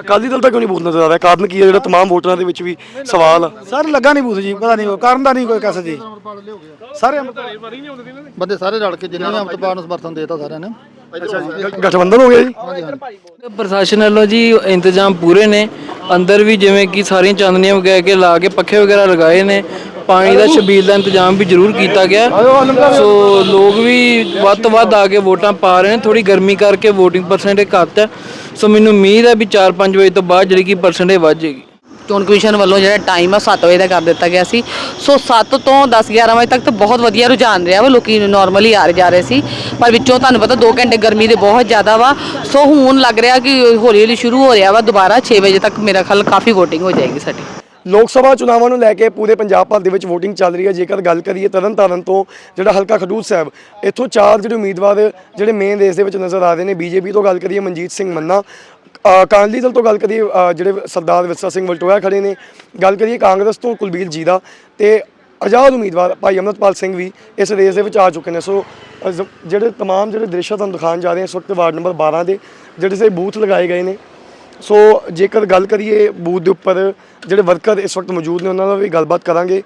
ਅਕਾਲੀ ਦਲ ਦਾ ਕਿਉਂ ਨਹੀਂ ਬੂਥ ਨਜ਼ਰ ਆ ਰਿਹਾ ਕਾਰਨ ਕੀ ਹੈ ਜਿਹੜਾ तमाम ਵੋਟਰਾਂ ਦੇ ਵਿੱਚ ਵੀ ਸਵਾਲ ਆ ਸਰ ਲੱਗਾ ਨਹੀਂ ਬੂਥ ਜੀ ਪਤਾ ਨਹੀਂ ਕੋਈ ਕਾਰਨ ਦਾ ਨਹੀਂ ਕੋਈ ਕਸ ਜੀ ਸਾਰੇ ਬੰਦੇ ਸਾਰੇ ਰਲ ਕੇ ਜਿਨ੍ਹਾਂ ਨੇ ਅੰਮ੍ਰਿਤਪਾਲ ਨੂੰ ਸਮਰਥਨ ਦੇਤਾ ਸਾਰਿਆਂ ਨੇ ਗਠਬੰਧਨ ਹੋ ਗਿਆ ਜੀ ਪ੍ਰਸ਼ਾਸਨ ਵੱਲੋਂ ਜੀ ਇੰਤਜ਼ਾਮ ਪੂਰੇ ਨੇ ਅੰਦਰ ਵੀ ਜਿਵੇਂ ਕਿ ਸਾਰੀਆਂ ਚਾਂਦਨੀਆਂ ਵਗੈਰਾ ਕੇ ਲਾ ਕੇ ਪੱਖੇ ਵਗੈਰਾ ਲਗਾਏ ਨੇ ਪਾਣੀ ਦਾ ਛਬੀਲ ਦਾ ਇੰਤਜ਼ਾਮ ਵੀ ਜ਼ਰੂਰ ਕੀਤਾ ਗਿਆ। ਸੋ ਲੋਕ ਵੀ ਵੱਧ ਤੋਂ ਵੱਧ ਆ ਕੇ ਵੋਟਾਂ ਪਾ ਰਹੇ ਨੇ। ਥੋੜੀ ਗਰਮੀ ਕਰਕੇ ਵੋਟਿੰਗ ਪਰਸੈਂਟੇਜ ਘੱਟ ਹੈ। ਸੋ ਮੈਨੂੰ ਉਮੀਦ ਹੈ ਵੀ 4-5 ਵਜੇ ਤੋਂ ਬਾਅਦ ਜਿਹੜੀ ਕਿ ਪਰਸੈਂਟੇਜ ਵੱਧ ਜਾਏਗੀ। ਚੋਣ ਕਮਿਸ਼ਨ ਵੱਲੋਂ ਜਿਹੜਾ ਟਾਈਮ ਆ 7 ਵਜੇ ਦਾ ਕਰ ਦਿੱਤਾ ਗਿਆ ਸੀ। ਸੋ 7 ਤੋਂ 10 11 ਵਜੇ ਤੱਕ ਤਾਂ ਬਹੁਤ ਵਧੀਆ ਰੁਝਾਨ ਰਿਹਾ ਵਾ। ਲੋਕੀ ਨਾਰਮਲੀ ਆ ਰਹੇ ਜਾ ਰਹੇ ਸੀ। ਪਰ ਵਿੱਚੋਂ ਤੁਹਾਨੂੰ ਪਤਾ 2 ਘੰਟੇ ਗਰਮੀ ਦੇ ਬਹੁਤ ਜ਼ਿਆਦਾ ਵਾ। ਸੋ ਹੁਣ ਲੱਗ ਰਿਹਾ ਕਿ ਹੌਲੀ ਹੌਲੀ ਸ਼ੁਰੂ ਹੋ ਰਿਹਾ ਵਾ। ਦੁਬਾਰਾ 6 ਵਜੇ ਤੱਕ ਮੇਰਾ ਖਿਆਲ ਕਾਫੀ VOTING ਹੋ ਜਾਏਗੀ ਸਾਡੀ। ਲੋਕ ਸਭਾ ਚੁਣਾਵਾਂ ਨੂੰ ਲੈ ਕੇ ਪੂਰੇ ਪੰਜਾਬ ਭਰ ਦੇ ਵਿੱਚ VOTING ਚੱਲ ਰਹੀ ਹੈ ਜੇਕਰ ਗੱਲ ਕਰੀਏ ਤਰਨਤਾਰਨ ਤੋਂ ਜਿਹੜਾ ਹਲਕਾ ਖਡੂਰ ਸਾਹਿਬ ਇੱਥੋਂ ਚਾਰ ਜਿਹੜੇ ਉਮੀਦਵਾਰ ਜਿਹੜੇ ਮੇਨ ਰੇਸ ਦੇ ਵਿੱਚ ਨਜ਼ਰ ਆ ਰਹੇ ਨੇ ਬੀਜੇਪੀ ਤੋਂ ਗੱਲ ਕਰੀਏ ਮਨਜੀਤ ਸਿੰਘ ਮੰਨਾ ਅ, ਅਕਾਲੀ ਦਲ ਤੋਂ ਗੱਲ ਕਰੀਏ ਅ, ਜਿਹੜੇ ਸਰਦਾਰ ਵਿਰਸਾ ਸਿੰਘ ਵਲਟੋਇਆ ਖੜੇ ਨੇ ਗੱਲ ਕਰੀਏ ਕਾਂਗਰਸ ਤੋਂ ਕੁਲਬੀਰ ਜੀਰਾ ਤੇ ਆਜ਼ਾਦ ਉਮੀਦਵਾਰ ਭਾਈ ਅਮਰਤਪਾਲ ਸਿੰਘ ਵੀ ਇਸ ਰੇਸ ਦੇ ਵਿੱਚ ਆ ਚੁੱਕੇ ਨੇ ਸੋ ਅ, ਜ਼- ਜਿਹੜੇ तमाम ਜਿਹੜੇ ਦ੍ਰਿਸ਼ ਤੁਹਾਨੂੰ ਦਿਖਾਉਣ ਜਾ ਰਹੇ ਹਾਂ ਇਸ ਵਕਤ ਵਾਰਡ ਨੰਬਰ 12 ਦੇ ਜਿਹੜੇ ਸੇ ਬੂਥ ਲਗਾਏ ਗਏ ਨੇ ਸੋ ਜੇਕਰ ਗੱਲ ਕਰੀਏ ਬੂਥ ਦੇ ਉੱਪਰ, ਜਿਹੜੇ ਵਰਕਰ ਇਸ ਵਕਤ ਮੌਜੂਦ ਨੇ, ਉਹਨਾਂ ਨਾਲ ਵੀ ਗੱਲਬਾਤ ਕਰਾਂਗੇ।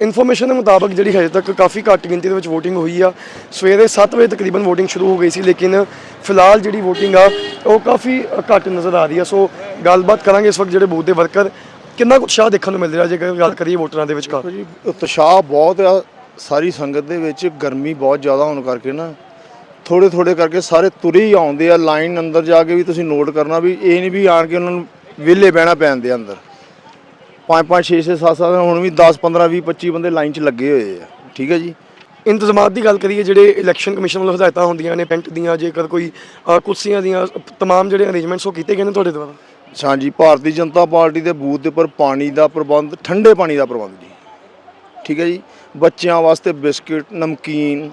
ਇਨਫੋਰਮੇਸ਼ਨ ਦੇ ਮੁਤਾਬਕ ਜਿਹੜੀ ਹਜੇ ਤੱਕ ਕਾਫੀ ਘੱਟ ਗਿਣਤੀ ਦੇ ਵਿੱਚ VOTING ਹੋਈ ਆ। ਸਵੇਰੇ 7 ਵਜੇ ਤਕਰੀਬਨ VOTING ਸ਼ੁਰੂ ਹੋ ਗਈ ਸੀ, ਲੇਕਿਨ ਫਿਲਹਾਲ ਜਿਹੜੀ VOTING ਆ, ਉਹ ਕਾਫੀ ਘੱਟ ਨਜ਼ਰ ਆ ਰਹੀ ਆ। ਸੋ ਗੱਲਬਾਤ ਕਰਾਂਗੇ ਇਸ ਵਕਤ ਜਿਹੜੇ ਬੂਥ ਦੇ ਵਰਕਰ। ਕਿੰਨਾ ਕੁ ਉਤਸ਼ਾਹ ਦੇਖਣ ਨੂੰ ਮਿਲ ਰਿਹਾ ਜੇਕਰ ਗੱਲ ਕਰੀਏ ਵੋਟਰਾਂ ਦੇ ਵਿਚਕਾਰ ਜੀ, ਉਤਸ਼ਾਹ ਬਹੁਤ ਆ। ਸਾਰੀ ਸੰਗਤ ਦੇ ਵਿੱਚ ਗਰਮੀ ਬਹੁਤ ਜ਼ਿਆਦਾ ਹੋਣ ਕਰਕੇ ਨਾ ਥੋੜੇ ਥੋੜੇ ਕਰਕੇ ਸਾਰੇ ਤੁਰੇ ਹੀ ਆਉਂਦੇ ਆ ਲਾਈਨ ਅੰਦਰ ਜਾ ਕੇ ਵੀ ਤੁਸੀਂ ਨੋਟ ਕਰਨਾ ਵੀ ਇਹ ਨਹੀਂ ਵੀ ਆਣ ਕੇ ਉਹਨਾਂ ਨੂੰ ਵਿਹਲੇ ਬਹਿਣਾ ਪੈਂਦੇ ਅੰਦਰ 5 5 6 6 7 7 ਹੁਣ ਵੀ 10 15 20 25 ਬੰਦੇ ਲਾਈਨ 'ਚ ਲੱਗੇ ਹੋਏ ਆ ਠੀਕ ਹੈ ਜੀ ਇੰਤਜ਼ਾਮਾਤ ਦੀ ਗੱਲ ਕਰੀਏ ਜਿਹੜੇ ਇਲੈਕਸ਼ਨ ਕਮਿਸ਼ਨ ਵੱਲੋਂ ਹਦਾਇਤਾਂ ਹੁੰਦੀਆਂ ਨੇ ਪੈਂਟ ਦੀਆਂ ਜੇਕਰ ਕੋਈ ਅ, ਕੁਰਸੀਆਂ ਦੀਆਂ तमाम ਜਿਹੜੇ ਅਰੇਂਜਮੈਂਟਸ ਉਹ ਕੀਤੇ ਗਏ ਨੇ ਤੁਹਾਡੇ ਦੁਆਰਾ ਹਾਂਜੀ ਭਾਰਤੀ ਜਨਤਾ ਪਾਰਟੀ ਦੇ ਬੂਥ ਦੇ ਉੱਪਰ ਪਾਣੀ ਦਾ ਪ੍ਰਬੰਧ ਠੰਡੇ ਪਾਣੀ ਦਾ ਪ੍ਰਬੰਧ ਜੀ ਠੀਕ ਹੈ ਜੀ ਬੱਚਿਆਂ ਵਾਸਤੇ ਬਿਸਕਿਟ ਨਮਕੀਨ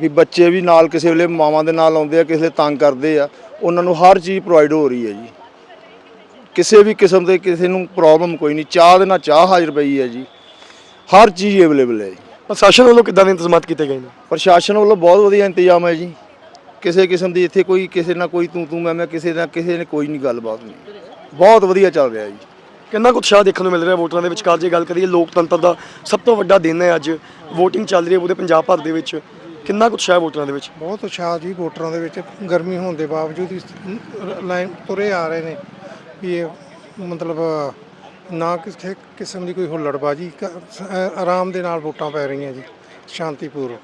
ਵੀ ਬੱਚੇ ਵੀ ਨਾਲ ਕਿਸੇ ਵੇਲੇ ਮਾਵਾਂ ਦੇ ਨਾਲ ਆਉਂਦੇ ਆ ਕਿਸੇ ਵੇਲੇ ਤੰਗ ਕਰਦੇ ਆ ਉਹਨਾਂ ਨੂੰ ਹਰ ਚੀਜ਼ ਪ੍ਰੋਵਾਈਡ ਹੋ ਰਹੀ ਹੈ ਜੀ। ਕਿਸੇ ਵੀ ਕਿਸਮ ਦੇ ਕਿਸੇ ਨੂੰ ਪ੍ਰੋਬਲਮ ਕੋਈ ਨਹੀਂ ਚਾਹ ਦੇ ਨਾਲ ਚਾਹ ਹਾਜ਼ਰ ਪਈ ਹੈ ਜੀ। ਹਰ ਚੀਜ਼ ਅਵੇਲੇਬਲ ਹੈ ਜੀ। ਪ੍ਰਸ਼ਾਸਨ ਵੱਲੋਂ ਕਿੱਦਾਂ ਦੇ ਇੰਤਜ਼ਾਮਾਤ ਕੀਤੇ ਗਏ ਨੇ? ਪ੍ਰਸ਼ਾਸਨ ਵੱਲੋਂ ਬਹੁਤ ਵਧੀਆ ਇੰਤਜ਼ਾਮ ਹੈ ਜੀ। ਕਿਸੇ ਕਿਸਮ ਦੀ ਇੱਥੇ ਕੋਈ ਕਿਸੇ ਨਾਲ ਕੋਈ ਤੂੰ ਤੂੰ ਮੈਂ ਮੈਂ ਕਿਸੇ ਨਾਲ ਕਿਸੇ ਨੇ ਕੋਈ ਨਹੀਂ ਗੱਲਬਾਤ ਨਹੀਂ। ਬਹੁਤ ਵਧੀਆ ਚੱਲ ਰਿਹਾ ਜੀ। ਕਿੰਨਾ ਕੁ ਉਤਸ਼ਾਹ ਦੇਖਣ ਨੂੰ ਮਿਲ ਰਿਹਾ ਵੋਟਰਾਂ ਦੇ ਵਿਚਕਾਰ? ਜੇ ਗੱਲ ਕਰੀਏ ਲੋਕਤੰਤਰ ਦਾ ਸਭ ਤੋਂ ਵੱਡਾ ਦਿਨ ਹੈ ਅੱਜ। VOTING ਚੱਲ ਰਹੀ ਹੈ ਪੂਰੇ ਪੰਜਾਬ ਭਰ ਦੇ ਵਿੱਚ। ਕਿੰਨਾ ਕੁ ਉਤਸ਼ਾਹ ਹੈ ਵੋਟਰਾਂ ਦੇ ਵਿੱਚ? ਬਹੁਤ ਉਤਸ਼ਾਹ ਜੀ ਵੋਟਰਾਂ ਦੇ ਵਿੱਚ। ਗਰਮੀ ਹੋਣ ਦੇ ਬਾਵਜੂਦ ਇਸ ਲਾਈਨ ਤੁਰੇ ਆ ਰਹੇ ਨੇ ਵੀ ਇਹ ਮਤਲਬ ਨਾ ਕਿਸੇ ਕਿਸਮ ਦੀ ਕੋਈ ਹੁੱਲੜਬਾਜੀ, ਕ- ਸ- ਆਰਾਮ ਦੇ ਨਾਲ ਵੋਟਾਂ ਪੈ ਰਹੀਆਂ ਜੀ, ਸ਼ਾਂਤੀਪੂਰਵਕ।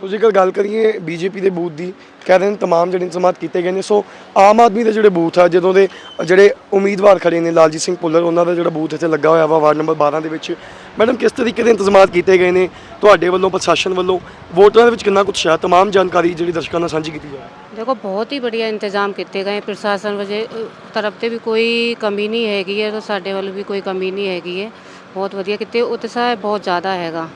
ਸੋ ਜੇਕਰ ਗੱਲ ਕਰੀਏ ਬੀਜੇਪੀ ਦੇ ਬੂਥ ਦੀ ਕਹਿ ਰਹੇ ਨੇ तमाम ਜਿਹੜੇ ਇੰਤਜ਼ਾਮਾਤ ਕੀਤੇ ਗਏ ਨੇ ਸੋ ਆਮ ਆਦਮੀ ਦੇ ਜਿਹੜੇ ਬੂਥ ਆ ਜਦੋਂ ਦੇ ਜਿਹੜੇ ਉਮੀਦਵਾਰ ਖੜੇ ਨੇ ਲਾਲਜੀਤ ਸਿੰਘ ਭੁੱਲਰ ਉਹਨਾਂ ਦਾ ਜਿਹੜਾ ਬੂਥ ਇੱਥੇ ਲੱਗਾ ਹੋਇਆ ਵਾ ਵਾਰਡ ਨੰਬਰ 12 ਦੇ ਵਿੱਚ ਮੈਡਮ ਕਿਸ ਤਰੀਕੇ ਦੇ ਇੰਤਜ਼ਾਮਾਤ ਕੀਤੇ ਗਏ ਨੇ ਤੁਹਾਡੇ ਵੱਲੋਂ ਪ੍ਰਸ਼ਾਸਨ ਵੱਲੋਂ ਵੋਟਰਾਂ ਦੇ ਵਿੱਚ ਕਿੰਨਾ ਕੁ ਉਤਸ਼ਾਹ तमाम ਜਾਣਕਾਰੀ ਜਿਹੜੀ ਦਰਸ਼ਕਾਂ ਨਾਲ ਸਾਂਝੀ ਕੀਤੀ ਜਾਵੇ ਦੇਖੋ ਬਹੁਤ ਹੀ ਬੜੀਆ ਇੰਤਜ਼ਾਮ ਕੀਤੇ ਗਏ ਪ੍ਰਸ਼ਾਸਨ ਵਜੇ ਤਰਫ ਤੇ ਵੀ ਕੋਈ ਕਮੀ ਨਹੀਂ ਹੈਗੀ ਹੈ ਤੇ ਸਾਡੇ ਵੱਲ ਵੀ ਕੋਈ ਕਮੀ ਨਹੀਂ ਹੈਗੀ ਹੈ ਬਹੁਤ ਵਧੀਆ ਕੀਤੇ ਉਤਸ਼ਾਹ ਬਹੁਤ ਜ਼ਿਆਦਾ ਹੈਗਾ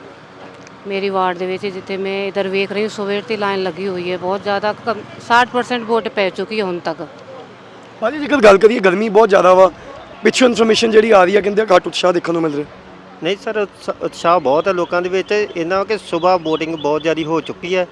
ਮੇਰੀ ਵਾਰਡ ਦੇ ਵਿੱਚ ਜਿੱਥੇ ਮੈਂ ਇਧਰ ਵੇਖ ਰਹੀ ਹਾਂ ਸਵੇਰ ਦੀ ਲਾਈਨ ਲੱਗੀ ਹੋਈ ਹੈ ਬਹੁਤ ਜ਼ਿਆਦਾ ਕਮ- 60% ਵੋਟ ਪੈ ਚੁੱਕੀ ਹੈ ਹੁਣ ਤੱਕ। ਭਾਜੀ ਜੇਕਰ ਗੱਲ ਕਰੀਏ ਗਰਮੀ ਬਹੁਤ ਜ਼ਿਆਦਾ ਵਾ ਪਿੱਛੋਂ ਇਨਫੋਰਮੇਸ਼ਨ ਜਿਹੜੀ ਆ ਰਹੀ ਹੈ ਕਹਿੰਦੇ ਘੱਟ ਉਤਸ਼ਾਹ ਦੇਖਣ ਨੂੰ ਮਿਲ ਰਿਹਾ। ਨਹੀਂ ਸਰ ਉਤਸ਼ਾ- ਉਤਸ਼ਾਹ ਬਹੁਤ ਹੈ ਲੋਕਾਂ ਦੇ ਵਿੱਚ ਇਹਨਾਂ ਕਿ ਸਵੇਰ VOTING ਬਹੁਤ ਜ਼ਿਆਦਾ ਹੋ ਚੁੱਕੀ ਹੈ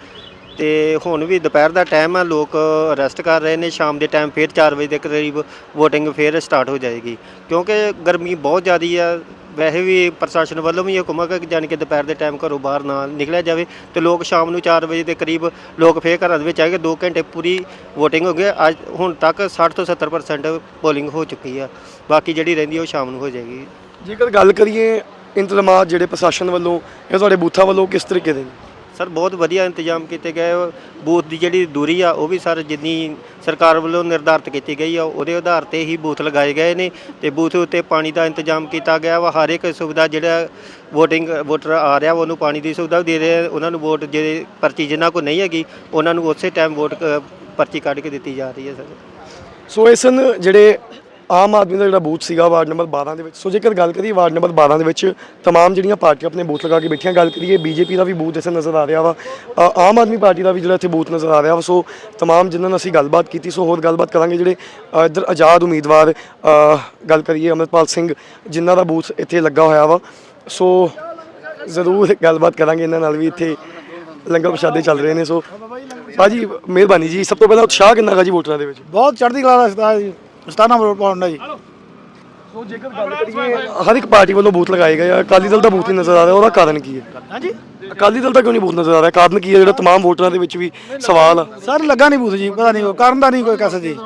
ਤੇ ਹੁਣ ਵੀ ਦੁਪਹਿਰ ਦਾ ਟਾਈਮ ਹੈ ਲੋਕ ਰੈਸਟ ਕਰ ਰਹੇ ਨੇ ਸ਼ਾਮ ਦੇ ਟਾਈਮ ਫਿਰ 4 ਵਜੇ ਦੇ ਕਰੀਬ VOTING ਫਿਰ ਸਟਾਰਟ ਹੋ ਜਾਏਗੀ ਕਿਉਂਕਿ ਗਰਮੀ ਬਹੁਤ ਜ਼ਿਆਦੀ ਹੈ ਵੈਸੇ ਵੀ ਪ੍ਰਸ਼ਾਸਨ ਵੱਲੋਂ ਵੀ ਇਹ ਹੁਕਮ ਹੈ ਕਿ ਜਾਣੀ ਕਿ ਦੁਪਹਿਰ ਦੇ ਟਾਈਮ ਘਰੋਂ ਬਾਹਰ ਨਾ ਨਿਕਲਿਆ ਜਾਵੇ ਤੇ ਲੋਕ ਸ਼ਾਮ ਨੂੰ 4 ਵਜੇ ਦੇ ਕਰੀਬ ਲੋਕ ਫੇਰ ਘਰਾਂ ਦੇ ਵਿੱਚ ਆਏ ਕਿ 2 ਘੰਟੇ ਪੂਰੀ VOTING ਹੋ ਗਈ ਅੱਜ ਹੁਣ ਤੱਕ 60 ਤੋਂ 70% ਪੋਲਿੰਗ ਹੋ ਚੁੱਕੀ ਆ। ਬਾਕੀ ਜਿਹੜੀ ਰਹਿੰਦੀ ਹੈ ਉਹ ਸ਼ਾਮ ਨੂੰ ਹੋ ਜਾਏਗੀ। ਜੇਕਰ ਗੱਲ ਕਰੀਏ ਇੰਤਜ਼ਾਮਾਤ ਜਿਹੜੇ ਪ੍ਰਸ਼ਾਸਨ ਵੱਲੋਂ ਜਾਂ ਤੁਹਾਡੇ ਬੂਥਾਂ ਵੱਲੋਂ ਕਿਸ ਤਰੀਕੇ ਦੇ ਨੇ? ਸਰ ਬਹੁਤ ਵਧੀਆ ਇੰਤਜ਼ਾਮ ਕੀਤੇ ਗਏ। ਬੂਥ ਦੀ ਜਿਹੜੀ ਦੂਰੀ ਆ ਉਹ ਵੀ ਸਰ ਜਿੰਨੀ ਸਰਕਾਰ ਵੱਲੋਂ ਨਿਰਧਾਰਤ ਕੀਤੀ ਗਈ ਆ ਉਹਦੇ ਆਧਾਰ ਤੇ ਹੀ ਬੂਥ ਲਗਾਏ ਗਏ ਨੇ ਤੇ ਬੂਥ ਉੱਤੇ ਪਾਣੀ ਦਾ ਇੰਤਜ਼ਾਮ ਕੀਤਾ ਗਿਆ ਵਾ। ਹਰ ਇੱਕ ਸੁਵਿਧਾ ਜਿਹੜਾ VOTING ਵੋਟਰ ਆ ਰਿਹਾ ਵਾ ਉਹਨੂੰ ਪਾਣੀ ਦੀ ਸੁਵਿਧਾ ਵੀ ਦੇ ਰਹੇ ਆ। ਉਹਨਾਂ ਨੂੰ ਵੋਟ ਜਿਹੜੇ ਪਰਚੀ ਜਿਨ੍ਹਾਂ ਕੋਲ ਨਹੀਂ ਹੈਗੀ ਉਹਨਾਂ ਨੂੰ ਉਸੇ ਟਾਈਮ ਵੋਟ ਅ, ਪਰਚੀ ਕੱਢ ਕੇ ਦਿੱਤੀ ਜਾ ਰਹੀ ਹੈ ਸਰ। ਸੋ ਇਸ ਨ ਜਿਹੜੇ ਆਮ ਆਦਮੀ ਦਾ ਜਿਹੜਾ ਬੂਥ ਸੀਗਾ ਵਾਰਡ ਨੰਬਰ 12 ਦੇ ਵਿੱਚ ਸੋ ਜੇਕਰ ਗੱਲ ਕਰੀਏ ਵਾਰਡ ਨੰਬਰ 12 ਦੇ ਵਿੱਚ तमाम ਜਿਹੜੀਆਂ ਪਾਰਟੀਆਂ ਆਪਣੇ ਬੂਥ ਲਗਾ ਕੇ ਬੈਠੀਆਂ ਗੱਲ ਕਰੀਏ ਬੀਜੇਪੀ ਦਾ ਵੀ ਬੂਥ ਇੱਥੇ ਨਜ਼ਰ ਆ ਰਿਹਾ ਵਾ ਅ, ਆਮ ਆਦਮੀ ਪਾਰਟੀ ਦਾ ਵੀ ਜਿਹੜਾ ਇੱਥੇ ਬੂਥ ਨਜ਼ਰ ਆ ਰਿਹਾ ਵਾ ਸੋ तमाम ਜਿਨ੍ਹਾਂ ਨਾਲ ਅਸੀਂ ਗੱਲਬਾਤ ਕੀਤੀ ਸੋ ਹੋਰ ਗੱਲਬਾਤ ਕਰਾਂਗੇ ਜਿਹੜੇ ਅ, ਇੱਧਰ ਆਜ਼ਾਦ ਉਮੀਦਵਾਰ ਅ, ਗੱਲ ਕਰੀਏ ਅਮਰਪਾਲ ਸਿੰਘ ਜਿਨ੍ਹਾਂ ਦਾ ਬੂਥ ਇੱਥੇ ਲੱਗਾ ਹੋਇਆ ਵਾ ਸੋ ਜ਼ਰੂਰ ਗੱਲਬਾਤ ਕਰਾਂਗੇ ਇਹਨਾਂ ਨਾਲ ਵੀ ਇੱਥੇ ਲੰਗਰ ਪ੍ਰਸ਼ਾਦੇ ਚੱਲ ਰਹੇ ਨੇ ਸੋ ਭਾਜੀ ਮਿਹਰਬਾਨੀ ਜੀ ਸਭ ਤੋਂ ਪਹਿਲਾਂ ਉਤਸ਼ਾਹ ਕਿੰਨਾ ਗਾ ਜੀ ਵੋਟਰਾਂ ਦੇ ਵਿੱਚ ਬਹੁਤ ਚੜ੍ਹਦੀ ਕਲਾ ਦਾ ਸਤਾ ਜੀ ਮਸਤਾਨਾ ਪਾਉਣਾ ਜੀ। ਸੋ ਜੇਕਰ ਗੱਲ ਕਰੀਏ ਹਰ ਇੱਕ ਪਾਰਟੀ ਵੱਲੋਂ ਬੂਥ ਲਗਾਏ ਗਏ ਆ। ਅਕਾਲੀ ਦਲ ਦਾ ਬੂਥ ਨਹੀਂ ਨਜ਼ਰ ਆ ਰਿਹਾ ਉਹਦਾ ਕਾਰਨ ਕੀ ਹੈ? ਹਾਂਜੀ? ਅਕਾਲੀ ਦਲ ਦਾ ਕਿਉਂ ਨਹੀਂ ਬੂਥ ਨਜ਼ਰ ਆ ਰਿਹਾ? ਕਾਰਨ ਕੀ ਹੈ? ਜਿਹੜਾ ਤਮਾਮ ਵੋਟਰਾਂ ਦੇ ਵਿੱਚ ਵੀ ਸਵਾਲ ਸਰ ਲੱਗਾ ਨਹੀਂ ਬੂਥ ਜੀ ਪਤਾ ਨਹੀਂ ਕਾਰਨ ਦਾ ਨਹੀਂ ਕੋਈ ਕਸਰ ਜੀ